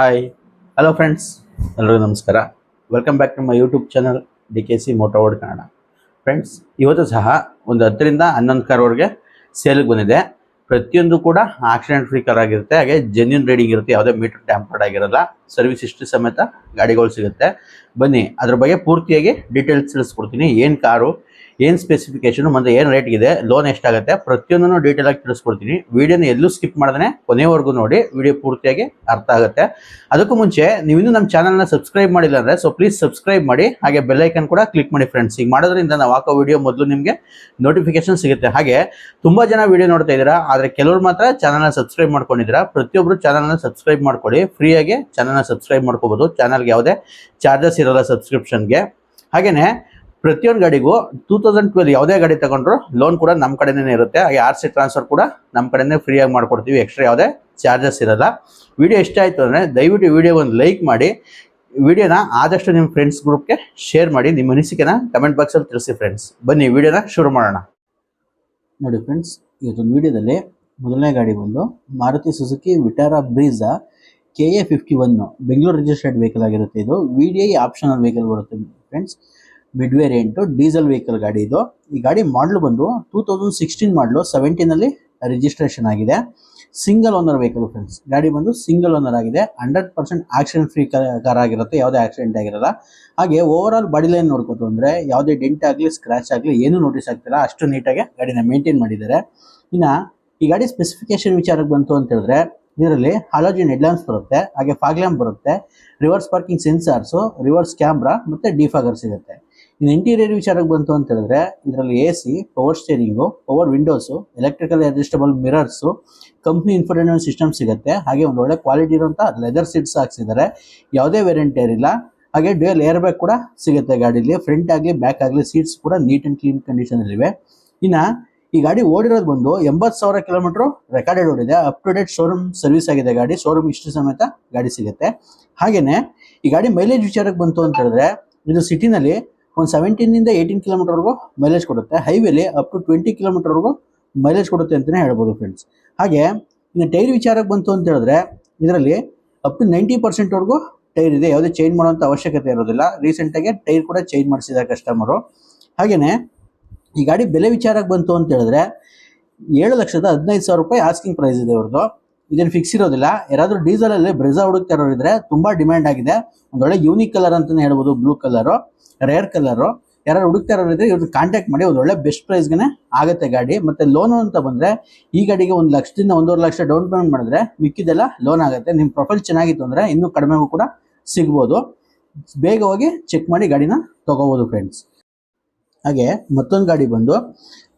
Hi hello friends ಎಲ್ಲರಿಗೂ ನಮಸ್ಕಾರ. Welcome back to my YouTube channel D K C moto world Kannada friends ಇವತ್ತು ಸಹ ಒಂದು ಹತ್ತರಿಂದ ಹನ್ನೊಂದು ಕಾರ್ವರೆಗೆ ಸೇಲ್ಗೆ ಬಂದಿದೆ. ಪ್ರತಿಯೊಂದು ಕೂಡ ಆಕ್ಸಿಡೆಂಟ್ ಫ್ರೀ ಕಾರ್ ಆಗಿರುತ್ತೆ. ಹಾಗೆ ಜೆನ್ಯೂನ್ ರೇಡಿಂಗ್ ಇರುತ್ತೆ. ಯಾವುದೇ ಮೀಟರ್ ಟ್ಯಾಂಪರ್ಡ್ ಆಗಿರಲ್ಲ. ಸರ್ವಿಸ್ ಇಷ್ಟು ಸಮೇತ ಗಾಡಿಗಳು ಸಿಗುತ್ತೆ. ಬನ್ನಿ, ಅದ್ರ ಬಗ್ಗೆ ಪೂರ್ತಿಯಾಗಿ ಡೀಟೇಲ್ಸ್ ತಿಳಿಸ್ಕೊಡ್ತೀನಿ. ಏನು ಕಾರು ಏನು ಸ್ಪೆಸಿಫಿಕೇಶನ್ ಮತ್ತೆ ಏನು ರೇಟ್ ಇದೆ ಲೋನ್ ಎಷ್ಟಾಗುತ್ತೆ ಪ್ರತಿಯೊಂದನ್ನು ಡೀಟೇಲ್ ಆಗಿ ತಿಳಿಸ್ಕೊಡ್ತೀನಿ. ವಿಡಿಯೋನ ಎಲ್ಲೂ ಸ್ಕಿಪ್ ಮಾಡ್ದೇ ಕೊನೆವರೆಗೂ ನೋಡಿ, ವಿಡಿಯೋ ಪೂರ್ತಿಯಾಗಿ ಅರ್ಥ ಆಗುತ್ತೆ. ಅದಕ್ಕೂ ಮುಂಚೆ, ನೀವು ಇನ್ನೂ ನಮ್ಮ ಚಾನಲ್ನ ಸಬ್ಸ್ಕ್ರೈಬ್ ಮಾಡಿಲ್ಲ ಅಂದರೆ ಸೊ ಪ್ಲೀಸ್ ಸಬ್ಸ್ಕ್ರೈಬ್ ಮಾಡಿ, ಹಾಗೆ ಬೆಲ್ ಐಕನ್ ಕೂಡ ಕ್ಲಿಕ್ ಮಾಡಿ ಫ್ರೆಂಡ್ಸ್ ಈಗ ಮಾಡೋದ್ರಿಂದ ನಾವು ಹಾಕೋ ವಿಡಿಯೋ ಮೊದಲು ನಿಮಗೆ ನೋಟಿಫಿಕೇಶನ್ ಸಿಗುತ್ತೆ. ಹಾಗೆ, ತುಂಬ ಜನ ವಿಡಿಯೋ ನೋಡ್ತಾ ಇದ್ದೀರಾ, ಆದರೆ ಕೆಲವರು ಮಾತ್ರ ಚಾನಲ್ನ ಸಬ್ಸ್ಕ್ರೈಬ್ ಮಾಡ್ಕೊಂಡಿದ್ದೀರಾ ಪ್ರತಿಯೊಬ್ಬರು ಚಾನಲ್ನ ಸಬ್ಸ್ಕ್ರೈಬ್ ಮಾಡ್ಕೊಳ್ಳಿ ಫ್ರೀಯಾಗಿ ಚಾನಲ್ನ ಸಬ್ಸ್ಕ್ರೈಬ್ ಮಾಡ್ಕೋಬೋದು. ಚಾನಲ್ಗೆ ಯಾವುದೇ ಚಾರ್ಜಸ್ ಇರೋಲ್ಲ ಸಬ್ಸ್ಕ್ರಿಪ್ಷನ್ಗೆ ಹಾಗೆಯೇ ಪ್ರತಿಯೊಂದು ಗಾಡಿಗೂ ಟೂ ತೌಸಂಡ್ ಟ್ವೆಲ್ ಯಾವುದೇ ಗಾಡಿ ತಗೊಂಡ್ರು ಲೋನ್ ಕೂಡ ನಮ್ಮ ಕಡೆನೇ ಇರುತ್ತೆ. ಹಾಗೆ ಆರ್ ಸಿ ಟ್ರಾನ್ಸ್ಫರ್ ಕೂಡ ನಮ್ಮ ಕಡೆನೇ ಫ್ರೀಯಾಗಿ ಮಾಡ್ಕೊಡ್ತೀವಿ. ಎಕ್ಸ್ಟ್ರಾ ಯಾವುದೇ ಚಾರ್ಜಸ್ ಇರಲ್ಲ. ವಿಡಿಯೋ ಇಷ್ಟ ಆಯಿತು ಅಂದರೆ ದಯವಿಟ್ಟು ವಿಡಿಯೋ ಒಂದು ಲೈಕ್ ಮಾಡಿ. ವಿಡಿಯೋನ ಆದಷ್ಟು ನಿಮ್ಮ ಫ್ರೆಂಡ್ಸ್ ಗ್ರೂಪ್ಗೆ ಶೇರ್ ಮಾಡಿ. ನಿಮ್ಮ ಅನಿಸಿಕೆನ ಕಮೆಂಟ್ ಬಾಕ್ಸಲ್ಲಿ ತಿಳಿಸಿ ಫ್ರೆಂಡ್ಸ್ ಬನ್ನಿ, ವಿಡಿಯೋನ ಶುರು ಮಾಡೋಣ. ನೋಡಿ ಫ್ರೆಂಡ್ಸ್ ಇವತ್ತೊಂದು ವಿಡಿಯೋದಲ್ಲಿ ಮೊದಲನೇ ಗಾಡಿ ಬಂದು Maruti Suzuki Vitara Brezza K A fifty one Bengaluru registered vehicle ಆಗಿರುತ್ತೆ ಇದು. ವಿ ಐ ಆಪ್ಷನಲ್ ವೆಹಿಕಲ್ ಬರುತ್ತೆ. Friends mid variant diesel vehicle ಗಾಡಿ ಇದು. ಈ ಗಾಡಿ ಮಾಡಲು ಬಂದು ಟೂ ತೌಸಂಡ್ ಸಿಕ್ಸ್ಟೀನ್ ಮಾಡಲು ಸೆವೆಂಟೀನಲ್ಲಿ ರಿಜಿಸ್ಟ್ರೇಷನ್ ಆಗಿದೆ. ಸಿಂಗಲ್ ಓನರ್ ವೆಹಿಕಲ್ ಫ್ರೆಂಡ್ಸ್ ಗಾಡಿ ಬಂದು ಸಿಂಗಲ್ ಓನರ್ ಆಗಿದೆ. Hundred percent accident free car ಆಗಿರುತ್ತೆ, ಯಾವುದೇ ಆಕ್ಸಿಡೆಂಟ್ ಆಗಿರಲ್ಲ. ಹಾಗೆ ಓವರ್ ಆಲ್ ಬಾಡಿ ಲೈನ್ ನೋಡ್ಕೋತು ಅಂದರೆ ಯಾವುದೇ ಡೆಂಟ್ ಆಗಲಿ ಸ್ಕ್ರಾಚ್ ಆಗಲಿ, ಏನೂ ನೋಟಿಸ್ ಆಗ್ತಿಲ್ಲ. ಅಷ್ಟು ನೀಟಾಗಿ ಗಾಡಿನ ಮೇಂಟೈನ್ ಮಾಡಿದ್ದಾರೆ. ಇನ್ನು ಈ ಗಾಡಿ ಸ್ಪೆಸಿಫಿಕೇಶನ್ ವಿಚಾರಕ್ಕೆ ಬಂತು ಅಂತ ಹೇಳಿದ್ರೆ ಇದರಲ್ಲಿ ಹಾಲೋಜಿನ್ ಹೆಡ್ಲಾಂಪ್ಸ್ ಬರುತ್ತೆ, ಹಾಗೆ ಫಾಗ್ಲ್ಯಾಂಪ್ ಬರುತ್ತೆ reverse parking sensors reverse camera ಮತ್ತು ಡಿಫಾಗರ್ ಸಿಗುತ್ತೆ. ಇನ್ನು ಇಂಟೀರಿಯರ್ ವಿಚಾರಕ್ಕೆ ಬಂತು ಅಂತ ಹೇಳಿದ್ರೆ, ಇದರಲ್ಲಿ A C power steering power windows electrical adjustable mirrors company infotainment system ಸಿಗುತ್ತೆ. ಹಾಗೆ ಒಂದು ಒಳ್ಳೆ ಕ್ವಾಲಿಟಿ ಇರುವಂಥ ಲೆದರ್ ಸೀಟ್ಸ್ ಹಾಕ್ಸಿದ್ದಾರೆ. ಯಾವುದೇ ವೇರಿಯಂಟ್ ಏರಿಲ್ಲ ಹಾಗೆ ಡ್ಯೂಯಲ್ ಏರ್ ಬ್ಯಾಗ್ ಕೂಡ ಸಿಗುತ್ತೆ ಗಾಡೀಲಿ. ಫ್ರಂಟ್ ಆಗಲಿ ಬ್ಯಾಕ್ ಆಗಲಿ ಸೀಟ್ಸ್ ಕೂಡ ನೀಟ್ ಆ್ಯಂಡ್ ಕ್ಲೀನ್ ಕಂಡೀಷನಲ್ಲಿವೆ ಇನ್ನು ಈ ಗಾಡಿ ಓಡಿರೋದು ಬಂದು ಎಂಬತ್ತು ಸಾವಿರ ಕಿಲೋಮೀಟ್ರು ರೆಕಾರ್ಡೆಡ್ ಓಡಿದೆ. Up to date showroom service ಆಗಿದೆ ಗಾಡಿ. ಶೋರೂಮ್ ಇಷ್ಟು ಸಮೇತ ಗಾಡಿ ಸಿಗುತ್ತೆ. ಹಾಗೆಯೇ ಈ ಗಾಡಿ ಮೈಲೇಜ್ ವಿಚಾರಕ್ಕೆ ಬಂತು ಅಂತ ಹೇಳಿದ್ರೆ, ಇದು ಸಿಟಿನಲ್ಲಿ ಒಂದು ಸೆವೆಂಟೀನಿಂದ ಏಯ್ಟೀನ್ ಕಿಲೋಮೀಟರ್ವರೆಗೂ ಮೈಲೇಜ್ ಕೊಡುತ್ತೆ. ಹೈವೇಲಿ ಅಪ್ ಟು ಟ್ವೆಂಟಿ ಕಿಲೋಮೀಟರ್ವರೆಗೂ ಮೈಲೇಜ್ ಕೊಡುತ್ತೆ ಅಂತಲೇ ಹೇಳ್ಬೋದು ಫ್ರೆಂಡ್ಸ್ ಹಾಗೆ, ಇನ್ನು ಟೈರ್ ವಿಚಾರಕ್ಕೆ ಬಂತು ಅಂತ ಹೇಳಿದ್ರೆ, ಇದರಲ್ಲಿ ಅಪ್ ಟು ನೈಂಟಿ ಪರ್ಸೆಂಟ್ವರೆಗೂ ಟೈರ್ ಇದೆ. ಯಾವುದೇ ಚೇಂಜ್ ಮಾಡುವಂಥ ಅವಶ್ಯಕತೆ ಇರೋದಿಲ್ಲ. ರೀಸೆಂಟಾಗಿ ಟೈರ್ ಕೂಡ ಚೇಂಜ್ ಮಾಡಿಸಿದ್ದಾರೆ ಕಸ್ಟಮರು ಹಾಗೆಯೇ ಈ ಗಾಡಿ ಬೆಲೆ ವಿಚಾರಕ್ಕೆ ಬಂತು ಅಂತ ಹೇಳಿದ್ರೆ, ಏಳು ಲಕ್ಷದ ಹದಿನೈದು ಸಾವಿರ ರೂಪಾಯಿ ಆಸ್ಕಿಂಗ್ ಪ್ರೈಸ್ ಇದೆ ಇವ್ರದ್ದು. ಇದೇನು ಫಿಕ್ಸ್ ಇರೋದಿಲ್ಲ. ಯಾರಾದರೂ ಡೀಸೆಲಲ್ಲಿ ಬ್ರೆಜಾ ಹುಡುಕ್ತಾ ಇರೋರು ಇದ್ರೆ ತುಂಬ ಡಿಮ್ಯಾಂಡ್ ಆಗಿದೆ. ಒಂದೊಳ್ಳೆ ಯೂನಿಕ್ ಕಲರ್ ಅಂತಲೇ ಹೇಳ್ಬೋದು ಬ್ಲೂ ಕಲರು ರೇರ್ ಕಲರು ಯಾರು ಹುಡುಕ್ತಾ ಇದ್ರೆ ಇವ್ರದ್ದು ಕಾಂಟ್ಯಾಕ್ಟ್ ಮಾಡಿ ಒಂದು ಒಳ್ಳೆ ಬೆಸ್ಟ್ ಪ್ರೈಸ್ಗೆ ಆಗುತ್ತೆ ಗಾಡಿ. ಮತ್ತೆ ಲೋನು ಅಂತ ಬಂದರೆ ಈ ಗಾಡಿಗೆ ಒಂದು ಲಕ್ಷದಿಂದ ಒಂದೂವರೆ ಲಕ್ಷ ಡೌನ್ ಪೇಮೆಂಟ್ ಮಾಡಿದ್ರೆ ಮಿಕ್ಕಿದೆಲ್ಲ ಲೋನ್ ಆಗುತ್ತೆ. ನಿಮ್ಮ ಪ್ರೊಫೈಲ್ ಚೆನ್ನಾಗಿತ್ತು ಅಂದರೆ ಇನ್ನೂ ಕಡಿಮೆಗೂ ಕೂಡ ಸಿಗ್ಬೋದು. ಬೇಗ ಹೋಗಿ ಚೆಕ್ ಮಾಡಿ ಗಾಡಿನ ತಗೋಬೋದು ಫ್ರೆಂಡ್ಸ್ ಹಾಗೆ ಮತ್ತೊಂದು ಗಾಡಿ ಬಂದು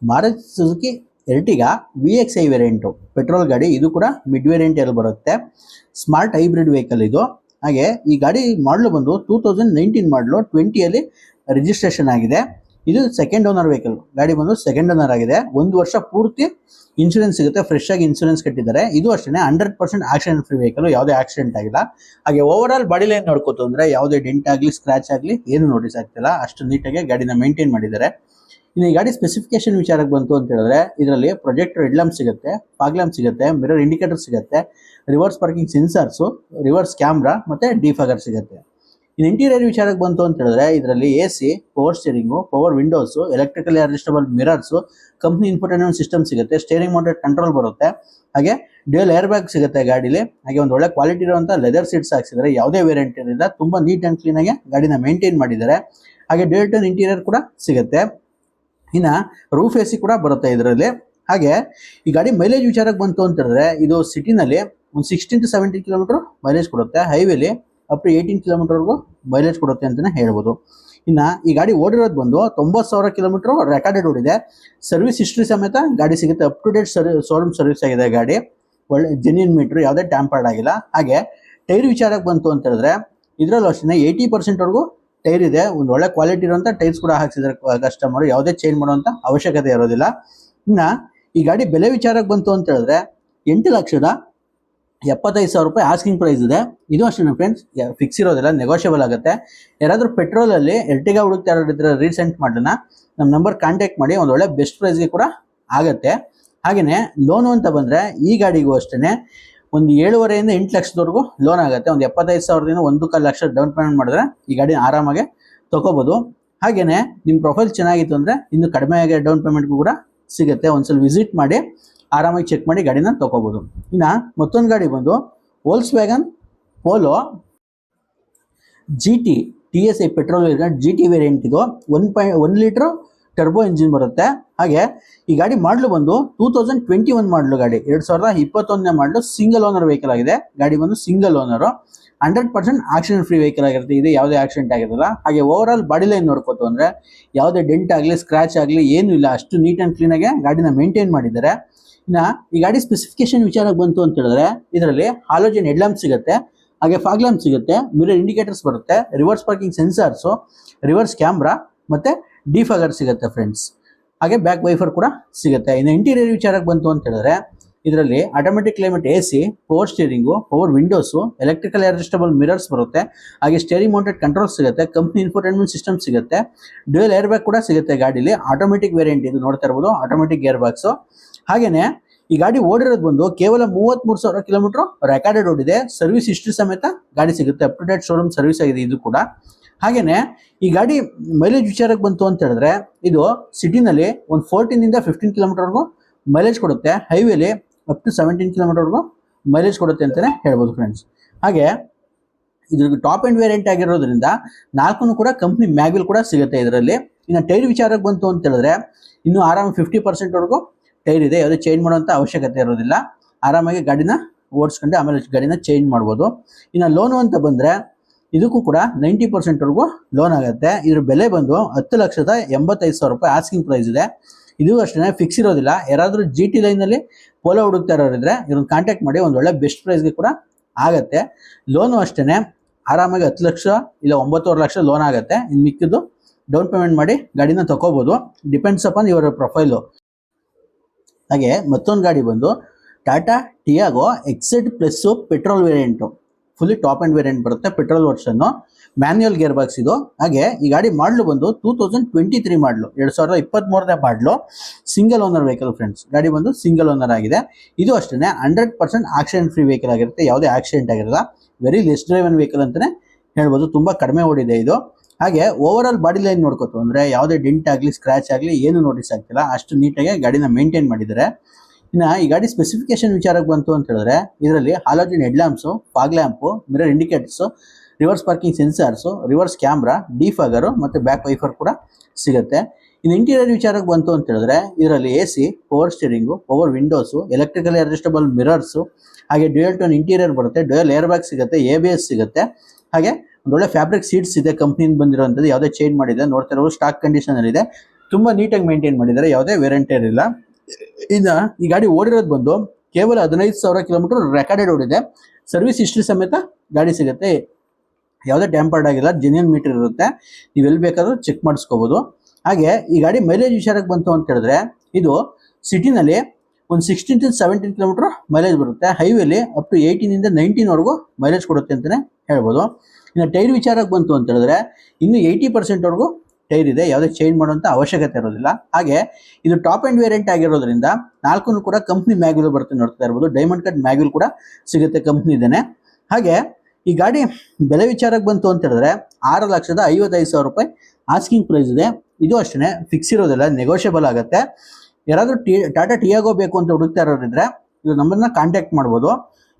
Maruti Suzuki Ertiga V X I variant petrol ಗಾಡಿ, ಇದು ಕೂಡ ಮಿಡ್ ವೇರಿಯಂಟಲ್ಲಿ ಬರುತ್ತೆ. ಸ್ಮಾರ್ಟ್ ಹೈಬ್ರಿಡ್ ವೆಹಿಕಲ್ ಇದು. ಹಾಗೆ ಈ ಗಾಡಿ ಮಾಡಲು ಬಂದು ಟೂ ತೌಸಂಡ್ ನೈನ್ಟೀನ್ ಮಾಡಲು ಟ್ವೆಂಟಿಯಲ್ಲಿ ರಿಜಿಸ್ಟ್ರೇಷನ್ ಆಗಿದೆ. ಇದು ಸೆಕೆಂಡ್ ಓನರ್ ವೆಹಿಕಲ್ ಗಾಡಿ ಬಂದು ಸೆಕೆಂಡ್ ಓನರ್ ಆಗಿದೆ. ಒಂದು ವರ್ಷ ಪೂರ್ತಿ ಇನ್ಶೂರೆನ್ಸ್ ಸಿಗುತ್ತೆ. ಫ್ರೆಶ್ ಆಗಿ ಇನ್ಶೂರೆನ್ಸ್ ಕಟ್ಟಿದ್ದಾರೆ. ಇದು ಅಷ್ಟೇ hundred percent accident free vehicle ಯಾವುದೇ ಆಕ್ಸಿಡೆಂಟ್ ಆಗಿಲ್ಲ. ಹಾಗೆ ಓವರ್ ಆಲ್ ಬಾಡಿ ಲೈನ್ ನೋಡ್ಕೋತು ಅಂದರೆ ಯಾವುದೇ ಡೆಂಟ್ ಆಗಲಿ ಸ್ಕ್ರಾಚ್ ಆಗಲಿ, ಏನು ನೋಟಿಸ್ ಆಗ್ತಿಲ್ಲ. ಅಷ್ಟು ನೀಟಾಗಿ ಗಾಡಿನ ಮೇಂಟೈನ್ ಮಾಡಿದ್ದಾರೆ. ಇನ್ನು ಈ ಗಾಡಿ ಸ್ಪೆಸಿಫಿಕೇಶನ್ ವಿಚಾರಕ್ಕೆ ಬಂತು ಅಂತ ಹೇಳಿದ್ರೆ, ಇದರಲ್ಲಿ ಪ್ರೊಜೆಕ್ಟರ್ ಹೆಡ್ಲಾಂಪ್ ಸಿಗುತ್ತೆ ಫಾಗ್ಲಾಂಪ್ ಸಿಗುತ್ತೆ ಮಿರರ್ ಇಂಡಿಕೇಟರ್ ಸಿಗುತ್ತೆ reverse parking sensors reverse camera ಮತ್ತು ಡಿಫಾಗರ್ ಸಿಗುತ್ತೆ. ಇನ್ನು ಇಂಟೀರಿಯರ್ ವಿಚಾರಕ್ಕೆ ಬಂತು ಅಂತ ಹೇಳಿದ್ರೆ, ಇದರಲ್ಲಿ A C power steering power windows electrical adjustable mirrors company infotainment system ಸಿಗುತ್ತೆ ಸ್ಟೇರಿಂಗ್ ಮೋಟರ್ ಕಂಟ್ರೋಲ್ ಬರುತ್ತೆ, ಹಾಗೆ ಡ್ಯೂಯಲ್ ಏರ್ ಬ್ಯಾಗ್ ಸಿಗುತ್ತೆ ಗಾಡೀಲಿ, ಹಾಗೆ ಒಂದು ಒಳ್ಳೆ ಕ್ವಾಲಿಟಿ ಇರುವಂಥ ಲೆದರ್ ಸೀಟ್ಸ್ ಹಾಕ್ಸಿದ್ದಾರೆ ಯಾವುದೇ ವೇರಿಯಂಟ್ ಇರಲಿಲ್ಲ ತುಂಬ ನೀಟ್ ಆ್ಯಂಡ್ ಕ್ಲೀನಾಗಿ ಗಾಡಿನ ಮೇಂಟೈನ್ ಮಾಡಿದ್ದಾರೆ. ಹಾಗೆ ಡ್ಯೂಯಲ್ ಟನ್ ಇಂಟೀರಿಯರ್ ಕೂಡ ಸಿಗುತ್ತೆ. ಇನ್ನು ರೂಫ್ ಎ ಸಿ ಕೂಡ ಬರುತ್ತೆ ಇದರಲ್ಲಿ. ಹಾಗೆ ಈ ಗಾಡಿ ಮೈಲೇಜ್ ವಿಚಾರಕ್ಕೆ ಬಂತು ಅಂತ ಇದು ಸಿಟಿನಲ್ಲಿ ಒಂದು sixteen to seventeen kilometre mileage ಕೊಡುತ್ತೆ. ಹೈವೇಲಿ ಅಪ್ ಟು ಏಯ್ಟೀನ್ ಕಿಲೋಮೀಟರ್ವರೆಗೂ ಮೈಲೇಜ್ ಕೊಡುತ್ತೆ ಅಂತಲೇ ಹೇಳ್ಬೋದು. ಇನ್ನು ಈ ಗಾಡಿ ಓಡಿರೋದು ಬಂದು ತೊಂಬತ್ತು ಸಾವಿರ ಕಿಲೋಮೀಟ್ರು ರೆಕಾರ್ಡೆಡ್ ಓಡಿದೆ. ಸರ್ವಿಸ್ ಹಿಸ್ಟ್ರಿ ಸಮೇತ ಗಾಡಿ ಸಿಗುತ್ತೆ. Up to date service showroom service ಆಗಿದೆ ಗಾಡಿ. ಒಳ್ಳೆ ಜೆನ್ಯೂನ್ ಮೀಟ್ರ್ ಯಾವುದೇ ಟ್ಯಾಂಪರ್ಡ್ ಆಗಿಲ್ಲ. ಹಾಗೆ ಟೈರ್ ವಿಚಾರಕ್ಕೆ ಬಂತು ಅಂತ ಹೇಳಿದ್ರೆ ಇದರಲ್ಲೂ ಅಷ್ಟೇ ಏಯ್ಟಿ ಪರ್ಸೆಂಟ್ವರೆಗೂ ಟೈರ್ ಇದೆ, ಒಂದು ಒಳ್ಳೆ ಕ್ವಾಲಿಟಿ ಇರುವಂತ ಟೈರ್ಸ್ ಕೂಡ ಹಾಕ್ಸಿದ್ದಾರೆ ಕಸ್ಟಮರ್ ಯಾವುದೇ ಚೇಂಜ್ ಮಾಡುವಂಥ ಅವಶ್ಯಕತೆ ಇರೋದಿಲ್ಲ. ಇನ್ನ ಈ ಗಾಡಿ ಬೆಲೆ ವಿಚಾರಕ್ಕೆ ಬಂತು ಅಂತ ಹೇಳಿದ್ರೆ ಎಂಟು ಲಕ್ಷದ ಎಪ್ಪತ್ತೈದು ಸಾವಿರ ರೂಪಾಯಿ ಆಸ್ಕಿಂಗ್ ಪ್ರೈಸ್ ಇದೆ. ಇದು ಅಷ್ಟೇ ಫ್ರೆಂಡ್ಸ್ ಫಿಕ್ಸ್ ಇರೋದಿಲ್ಲ ನೆಗೋಷಿಯಬಲ್ ಆಗುತ್ತೆ. ಯಾರಾದರೂ ಪೆಟ್ರೋಲಲ್ಲಿ ಎರ್ಟಿಗಾ ಹುಡುಕ್ತಾ ಇರೋದಿದ್ರೆ ರೀಸೆಂಟ್ ಮಾಡೋಣ ನಮ್ಮ ನಂಬರ್ ಕಾಂಟ್ಯಾಕ್ಟ್ ಮಾಡಿ, ಒಂದು ಒಳ್ಳೆ ಬೆಸ್ಟ್ ಪ್ರೈಸ್ಗೆ ಕೂಡ ಆಗುತ್ತೆ. ಹಾಗೆಯೇ ಲೋನು ಅಂತ ಬಂದರೆ ಈ ಗಾಡಿಗೂ ಅಷ್ಟೇ ಒಂದು ಏಳುವರೆಯಿಂದ ಎಂಟು ಲಕ್ಷದವರೆಗೂ ಲೋನ್ ಆಗುತ್ತೆ. ಒಂದು ಎಪ್ಪತ್ತೈದು ಸಾವಿರದಿಂದ ಒಂದು ಕಾಲು ಲಕ್ಷ ಡೌನ್ ಪೇಮೆಂಟ್ ಮಾಡಿದ್ರೆ ಈ ಗಾಡಿನ ಆರಾಮಾಗಿ ತಗೋಬೋದು. ಹಾಗೇ ನಿಮ್ಮ ಪ್ರೊಫೈಲ್ ಚೆನ್ನಾಗಿತ್ತು ಅಂದರೆ ಇನ್ನು ಕಡಿಮೆ ಆಗಿ ಡೌನ್ ಪೇಮೆಂಟ್ಗೂ ಕೂಡ ಸಿಗುತ್ತೆ. ಒಂದ್ಸಲ ವಿಸಿಟ್ ಮಾಡಿ ಆರಾಮಾಗಿ ಚೆಕ್ ಮಾಡಿ ಗಾಡಿನ ತೊಗೋಬೋದು. ಇನ್ನು ಮತ್ತೊಂದು ಗಾಡಿ ಬಂದು Volkswagen Polo G T T S I petrol G T variant ಇದು. ಒನ್ ಪಾಯ್ ಒನ್ ಲೀಟ್ರು ಟರ್ಬೋ ಇಂಜಿನ್ ಬರುತ್ತೆ. ಹಾಗೆ ಈ ಗಾಡಿ ಮಾಡಲು ಬಂದು ಟೂ ತೌಸಂಡ್ ಟ್ವೆಂಟಿ ಒನ್ ಮಾಡಲು ಗಾಡಿ. ಎರಡು ಸಾವಿರದ ಇಪ್ಪತ್ತೊಂದನೇ ಮಾಡಲು ಸಿಂಗಲ್ ಓನರ್ ವೆಹಿಕಲ್ ಆಗಿದೆ. ಗಾಡಿ ಬಂದು single owner hundred percent accident free vehicle ಆಗಿರುತ್ತೆ. ಇದು ಯಾವುದೇ ಆಕ್ಸಿಡೆಂಟ್ ಆಗಿರಲ್ಲ. ಹಾಗೆ ಓವರ್ ಆಲ್ ಬಾಡಿ ಲೈನ್ ನೋಡ್ಕೋತು ಅಂದರೆ ಯಾವುದೇ ಡೆಂಟ್ ಆಗಲಿ ಸ್ಕ್ರಾಚ್ ಆಗಲಿ ಏನೂ ಇಲ್ಲ. ಅಷ್ಟು ನೀಟ್ ಆ್ಯಂಡ್ ಕ್ಲೀನಾಗಿ ಗಾಡಿನ ಮೇಂಟೈನ್ ಮಾಡಿದ್ದಾರೆ. ಇನ್ನು ಈ ಗಾಡಿ ಸ್ಪೆಸಿಫಿಕೇಶನ್ ವಿಚಾರಕ್ಕೆ ಬಂತು ಅಂತ ಹೇಳಿದ್ರೆ ಇದರಲ್ಲಿ ಹಾಲೋಜನ್ ಹೆಡ್ಲ್ಯಾಂಪ್ ಸಿಗುತ್ತೆ. ಹಾಗೆ ಫಾಗ್ ಲ್ಯಾಂಪ್ ಸಿಗುತ್ತೆ. ಮಿರರ್ ಇಂಡಿಕೇಟರ್ಸ್ ಬರುತ್ತೆ. Reverse parking sensors reverse camera ಮತ್ತೆ ಡಿಫಾಗರ್ ಸಿಗುತ್ತೆ ಫ್ರೆಂಡ್ಸ್ ಹಾಗೆ ಬ್ಯಾಕ್ ವೈಫರ್ ಕೂಡ ಸಿಗುತ್ತೆ. ಇನ್ನು ಇಂಟೀರಿಯರ್ ವಿಚಾರಕ್ಕೆ ಬಂತು ಅಂತ ಹೇಳಿದ್ರೆ, ಇದರಲ್ಲಿ automatic climate A C power steering power windows electrical adjustable mirrors ಬರುತ್ತೆ. ಹಾಗೆ ಸ್ಟೇರಿಂಗ್ ಮೌಂಟೆಡ್ ಕಂಟ್ರೋಲ್ ಸಿಗುತ್ತೆ. ಕಂಪ್ನಿ ಇನ್ಫೋಟೈನ್ಮೆಂಟ್ ಸಿಸ್ಟಮ್ ಸಿಗುತ್ತೆ. ಡ್ಯೂಯಲ್ ಏರ್ ಬ್ಯಾಗ್ ಕೂಡ ಸಿಗುತ್ತೆ ಗಾಡೀಲಿ. ಆಟೋಮೆಟಿಕ್ ವೇರಿಯಂಟ್ ಇದು ನೋಡ್ತಾ ಇರ್ಬೋದು. ಆಟೋಮೆಟಿಕ್ ಏರ್ ಬ್ಯಾಗ್ಸು ಹಾಗೆಯೇ ಈ ಗಾಡಿ ಓಡಿರೋದು ಬಂದು ಕೇವಲ ಮೂವತ್ಮೂರು ಸಾವಿರ ಕಿಲೋಮೀಟರ್ ರೆಕಾರ್ಡೆಡ್ ಓಡಿದೆ ಸರ್ವಿಸ್ ಹಿಸ್ಟ್ರಿ ಸಮೇತ ಗಾಡಿ ಸಿಗುತ್ತೆ. Up to date showroom service ಆಗಿದೆ ಇದು ಕೂಡ. ಹಾಗೇನೆ, ಈ ಗಾಡಿ ಮೈಲೇಜ್ ವಿಚಾರಕ್ಕೆ ಬಂತು ಅಂತ ಹೇಳಿದ್ರೆ, ಇದು ಸಿಟಿನಲ್ಲಿ ಒಂದು ಫೋರ್ಟೀನಿಂದ ಫಿಫ್ಟೀನ್ ಕಿಲೋಮೀಟರ್ವರೆಗೂ ಮೈಲೇಜ್ ಕೊಡುತ್ತೆ. ಹೈವೇಲಿ ಅಪ್ ಟು ಸೆವೆಂಟೀನ್ ಕಿಲೋಮೀಟರ್ವರೆಗೂ ಮೈಲೇಜ್ ಕೊಡುತ್ತೆ ಅಂತಲೇ ಹೇಳ್ಬೋದು ಫ್ರೆಂಡ್ಸ್ ಹಾಗೆ ಇದ್ರ ಟಾಪ್ ಎಂಡ್ ವೇರಿಯಂಟ್ ಆಗಿರೋದ್ರಿಂದ ನಾಲ್ಕು ಕೂಡ ಕಂಪ್ನಿ ಮ್ಯಾಗ್ವಿಲ್ ಕೂಡ ಸಿಗುತ್ತೆ ಇದರಲ್ಲಿ. ಇನ್ನು ಟೈರ್ ವಿಚಾರಕ್ಕೆ ಬಂತು ಅಂತ ಹೇಳಿದ್ರೆ, ಇನ್ನೂ ಆರಾಮ್ ಫಿಫ್ಟಿ ಪರ್ಸೆಂಟ್ವರೆಗೂ ಟೈರ್ ಇದೆ. ಯಾವುದೇ ಚೇಂಜ್ ಮಾಡುವಂಥ ಅವಶ್ಯಕತೆ ಇರೋದಿಲ್ಲ. ಆರಾಮಾಗಿ ಗಾಡಿನ ಓಡಿಸ್ಕೊಂಡು ಆಮೇಲೆ ಗಾಡಿನ ಚೇಂಜ್ ಮಾಡ್ಬೋದು. ಇನ್ನು ಲೋನು ಅಂತ ಬಂದರೆ ಇದಕ್ಕೂ ಕೂಡ ನೈಂಟಿ ಪರ್ಸೆಂಟ್ವರೆಗೂ ಲೋನ್ ಆಗುತ್ತೆ. ಇದ್ರ ಬೆಲೆ ಬಂದು ಹತ್ತು ಲಕ್ಷದ ಎಂಬತ್ತೈದು ಸಾವಿರ ರೂಪಾಯಿ ಆಸ್ಕಿಂಗ್ ಪ್ರೈಸ್ ಇದೆ. ಇದು ಅಷ್ಟೇ ಫಿಕ್ಸ್ ಇರೋದಿಲ್ಲ. ಯಾರಾದರೂ ಜಿ ಟಿ ಲೈನಲ್ಲಿ ಪೋಲೋ ಹುಡುಕ್ತಾ ಇರೋರಿದ್ರೆ ಇವ್ರನ್ನ ಕಾಂಟ್ಯಾಕ್ಟ್ ಮಾಡಿ ಒಂದು ಒಳ್ಳೆ ಬೆಸ್ಟ್ ಪ್ರೈಸ್ಗೆ ಕೂಡ ಆಗತ್ತೆ. ಲೋನು ಅಷ್ಟೇ ಆರಾಮಾಗಿ ಹತ್ತು ಲಕ್ಷ ಇಲ್ಲ ಒಂಬತ್ತುವರೆ ಲಕ್ಷ ಲೋನ್ ಆಗುತ್ತೆ. ಇನ್ನು ಮಿಕ್ಕಿದ್ದು ಡೌನ್ ಪೇಮೆಂಟ್ ಮಾಡಿ ಗಾಡಿನ ತಗೋಬೋದು ಡಿಪೆಂಡ್ಸ್ ಅಪಾನ್ ಇವರ ಪ್ರೊಫೈಲು ಹಾಗೆ ಮತ್ತೊಂದು ಗಾಡಿ ಬಂದು Tata Tiago X Z plus petrol variant fully top end variant ಬರುತ್ತೆ petrol version manual gear box ಇದು. ಹಾಗೆ ಈ ಗಾಡಿ ಮಾಡಲು ಬಂದು ಟೂ ತೌಸಂಡ್ ಟ್ವೆಂಟಿ ತ್ರೀ ಮಾಡಲು ಎರಡು ಸಾವಿರದ ಇಪ್ಪತ್ತ್ಮೂರನೇ ಮಾಡಲು ಸಿಂಗಲ್ ಓನರ್ ವೆಹಿಕಲ್ ಫ್ರೆಂಡ್ಸ್ ಗಾಡಿ ಬಂದು ಸಿಂಗಲ್ ಓನರ್ ಆಗಿದೆ. ಇದು ಅಷ್ಟೇ hundred percent accident free vehicle ಆಗಿರುತ್ತೆ. ಯಾವುದೇ ಆಕ್ಸಿಡೆಂಟ್ ಆಗಿರಲ್ಲ. ವೆರಿ ಲೆಸ್ ಡ್ರೈವನ್ ವೆಹಿಕಲ್ ಅಂತಲೇ ಹೇಳ್ಬೋದು. ತುಂಬ ಕಡಿಮೆ ಓಡಿದೆ ಇದು. ಹಾಗೆ ಓವರ್ ಆಲ್ ಬಾಡಿ ಲೈನ್ ನೋಡ್ಕೋತು ಅಂದರೆ ಯಾವುದೇ ಡಿಂಟ್ ಆಗಲಿ ಸ್ಕ್ರಾಚ್ ಆಗಲಿ, ಏನು ನೋಟಿಸ್ ಆಗ್ತಿಲ್ಲ. ಅಷ್ಟು ನೀಟಾಗಿ ಗಾಡಿನ ಮೇಂಟೈನ್ ಮಾಡಿದ್ದಾರೆ. ಇನ್ನು ಈ ಗಾಡಿ ಸ್ಪೆಸಿಫಿಕೇಶನ್ ವಿಚಾರಕ್ಕೆ ಬಂತು ಅಂತ ಹೇಳಿದ್ರೆ, ಇದರಲ್ಲಿ halogen head lamps fog lamp mirror indicators reverse parking sensors reverse camera defogger ಮತ್ತು ಬ್ಯಾಕ್ ವೈಫರ್ ಕೂಡ ಸಿಗುತ್ತೆ. ಇನ್ನು ಇಂಟೀರಿಯರ್ ವಿಚಾರಕ್ಕೆ ಬಂತು ಅಂತ ಹೇಳಿದ್ರೆ, ಇದರಲ್ಲಿ A C power steering power windows electrical adjustable mirrors ಹಾಗೆ ಡ್ಯೂಯಲ್ ಟೋನ್ ಇಂಟೀರಿಯರ್ ಬರುತ್ತೆ ಡ್ಯೂಯಲ್ ಏರ್ ಬ್ಯಾಗ್ ಸಿಗುತ್ತೆ ಎ ಬಿ ಎಸ್ ಸಿಗುತ್ತೆ. ಹಾಗೆ ಒಂದೊಳ್ಳೆ ಫ್ಯಾಬ್ರಿಕ್ ಸೀಟ್ಸ್ ಇದೆ ಕಂಪ್ನಿಯಿಂದ ಬಂದಿರೋಂಥದ್ದು ಯಾವುದೇ ಚೇಂಜ್ ಮಾಡಿದೆ ನೋಡ್ತಾ ಇರೋ ಸ್ಟಾಕ್ ಕಂಡೀಷನಲ್ಲಿದೆ ತುಂಬ ನೀಟಾಗಿ ಮೇಂಟೈನ್ ಮಾಡಿದ್ದಾರೆ, ಯಾವುದೇ ವೆರಂಟಿ ಇಲ್ಲ ಇನ್ನು ಈ ಗಾಡಿ ಓಡಿರೋದು ಬಂದು ಕೇವಲ ಹದಿನೈದು ಸಾವಿರ ಕಿಲೋಮೀಟರ್ ರೆಕಾರ್ಡೆಡ್ ಓಡಿದೆ. ಸರ್ವಿಸ್ ಹಿಸ್ಟ್ರಿ ಸಮೇತ ಗಾಡಿ ಸಿಗುತ್ತೆ. ಯಾವುದೇ ಟ್ಯಾಂಪರ್ಡ್ ಆಗಿಲ್ಲ ಜೆನ್ಯನ್ ಮೀಟರ್ ಇರುತ್ತೆ. ನೀವು ಎಲ್ಲಿ ಬೇಕಾದ್ರೂ ಚೆಕ್ ಮಾಡಿಸ್ಕೋಬೋದು. ಹಾಗೆ ಈ ಗಾಡಿ ಮೈಲೇಜ್ ವಿಚಾರಕ್ಕೆ ಬಂತು ಅಂತ ಹೇಳಿದ್ರೆ, ಇದು ಸಿಟಿನಲ್ಲಿ ಒಂದು sixteen to seventeen kilometre mileage ಬರುತ್ತೆ. ಹೈವೇಲಿ ಅಪ್ ಟು ಏಯ್ಟೀನಿಂದ ನೈನ್ಟೀನ್ವರೆಗೂ ಮೈಲೇಜ್ ಕೊಡುತ್ತೆ ಅಂತಲೇ ಹೇಳ್ಬೋದು. ಇನ್ನು ಟೈರ್ ವಿಚಾರಕ್ಕೆ ಬಂತು ಅಂತ ಹೇಳಿದ್ರೆ, ಇನ್ನು ಏಯ್ಟಿ ಪರ್ಸೆಂಟ್ವರೆಗೂ ಟೈರ್ ಇದೆ, ಯಾವುದೇ ಚೇಂಜ್ ಮಾಡುವಂಥ ಅವಶ್ಯಕತೆ ಇರೋದಿಲ್ಲ. ಹಾಗೆ ಇದು ಟಾಪ್ ಆ್ಯಂಡ್ ವೇರಿಯಂಟ್ ಆಗಿರೋದ್ರಿಂದ ನಾಲ್ಕು ಕೂಡ ಕಂಪ್ನಿ ಮ್ಯಾಗ್ಯೂಲ್ ಬರುತ್ತೆ ನೋಡ್ತಾ ಇರ್ಬೋದು. ಡೈಮಂಡ್ ಕಟ್ ಮ್ಯಾಗ್ಯೂಲ್ ಕೂಡ ಸಿಗುತ್ತೆ ಕಂಪ್ನಿ ಇದೇನೆ ಹಾಗೆ ಈ ಗಾಡಿ ಬೆಲೆ ವಿಚಾರಕ್ಕೆ ಬಂತು ಅಂತ ಹೇಳಿದ್ರೆ ಆರು ಲಕ್ಷದ ಐವತ್ತೈದು ಸಾವಿರ ರೂಪಾಯಿ ಆಸ್ಕಿಂಗ್ ಪ್ರೈಸ್ ಇದೆ. ಇದು ಅಷ್ಟೇ ಫಿಕ್ಸ್ ಇರೋದಿಲ್ಲ ನೆಗೋಷಿಯಬಲ್ ಆಗುತ್ತೆ. ಯಾರಾದರೂ ಟಿ ಟಾಟಾ ಟಿಯಾಗೋ ಬೇಕು ಅಂತ ಹುಡುಕ್ತಾ ಇರೋರಿದ್ರೆ ಇದು ನಂಬರ್ನ ಕಾಂಟ್ಯಾಕ್ಟ್ ಮಾಡ್ಬೋದು.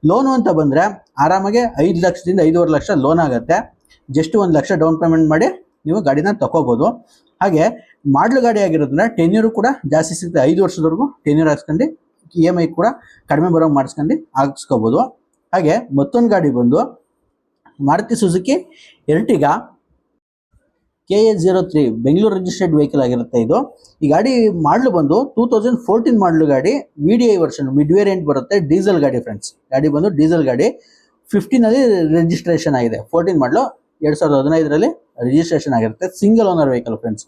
ಲೋನು ಅಂತ ಬಂದರೆ ಆರಾಮಾಗಿ ಐದು ಲಕ್ಷದಿಂದ ಐದೂವರೆ ಲಕ್ಷ ಲೋನ್ ಆಗುತ್ತೆ. ಜಸ್ಟ್ ಒಂದು ಲಕ್ಷ ಡೌನ್ ಪೇಮೆಂಟ್ ಮಾಡಿ ನೀವು ಗಾಡಿನ ತಗೋಬೋದು ಹಾಗೆ ಮಾಡಲ್ ಗಾಡಿ ಆಗಿರೋದ್ರಿಂದ ಟೆನ್ಯೂರು ಕೂಡ ಜಾಸ್ತಿ ಸಿಗುತ್ತೆ ಐದು ವರ್ಷದವರೆಗೂ ಟೆನ್ಯೂರ್ ಹಾಕ್ಸ್ಕೊಂಡು ಇ ಎಂ ಐ ಕೂಡ ಕಡಿಮೆ ಬರೋ ಮಾಡಿಸ್ಕೊಂಡು ಹಾಕ್ಸ್ಕೋಬೋದು. ಹಾಗೆ ಮತ್ತೊಂದು ಗಾಡಿ ಬಂದು Maruti Suzuki Ertiga K A zero three Bengaluru registered vehicle ಆಗಿರುತ್ತೆ ಇದು. ಈ ಗಾಡಿ ಮಾಡಲು ಬಂದು ಟೂ ತೌಸಂಡ್ ಫೋರ್ಟೀನ್ ಮಾಡಲು ಗಾಡಿ V D I version mid variant ಬರುತ್ತೆ ಡೀಸೆಲ್ ಗಾಡಿ ಫ್ರೆಂಡ್ಸ್ ಗಾಡಿ ಬಂದು ಡೀಸೆಲ್ ಗಾಡಿ. ಫಿಫ್ಟೀನಲ್ಲಿ ರಿಜಿಸ್ಟ್ರೇಷನ್ ಆಗಿದೆ. ಫೋರ್ಟೀನ್ ಮಾಡಲು ಎರಡು ಸಾವಿರದ ಹದಿನೈದರಲ್ಲಿ. ರಿಜಿಸ್ಟ್ರೇಷನ್ ಆಗಿರುತ್ತೆ. ಸಿಂಗಲ್ ಓನರ್ ವೆಹಿಕಲ್ ಫ್ರೆಂಡ್ಸ್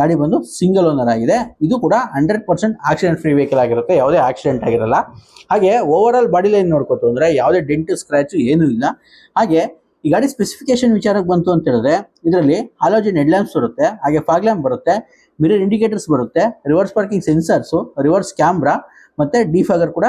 ಗಾಡಿ ಬಂದು ಸಿಂಗಲ್ ಓನರ್ ಆಗಿದೆ. ಇದು ಕೂಡ hundred percent accident free vehicle ಆಗಿರುತ್ತೆ. ಯಾವುದೇ ಆಕ್ಸಿಡೆಂಟ್ ಆಗಿರಲ್ಲ. ಹಾಗೆ ಓವರ್ ಆಲ್ ಬಾಡಿ ಲೈನ್ ನೋಡ್ಕೋತು ಅಂದರೆ ಯಾವುದೇ ಡೆಂಟ್ ಸ್ಕ್ರ್ಯಾಚು ಏನೂ ಇಲ್ಲ. ಹಾಗೆ ಈ ಗಾಡಿ ಸ್ಪೆಸಿಫಿಕೇಶನ್ ವಿಚಾರಕ್ಕೆ ಬಂತು ಅಂತ ಹೇಳಿದ್ರೆ ಇದರಲ್ಲಿ ಹಾಲೋಜಿನ್ ಹೆಡ್ಲ್ಯಾಂಪ್ಸ್ ಬರುತ್ತೆ, ಹಾಗೆ ಫಾಗ್ ಲ್ಯಾಂಪ್ ಬರುತ್ತೆ ಮಿರರ್ ಇಂಡಿಕೇಟರ್ಸ್ ಬರುತ್ತೆ reverse parking sensors reverse camera ಮತ್ತು ಡಿಫಾಗರ್ ಕೂಡ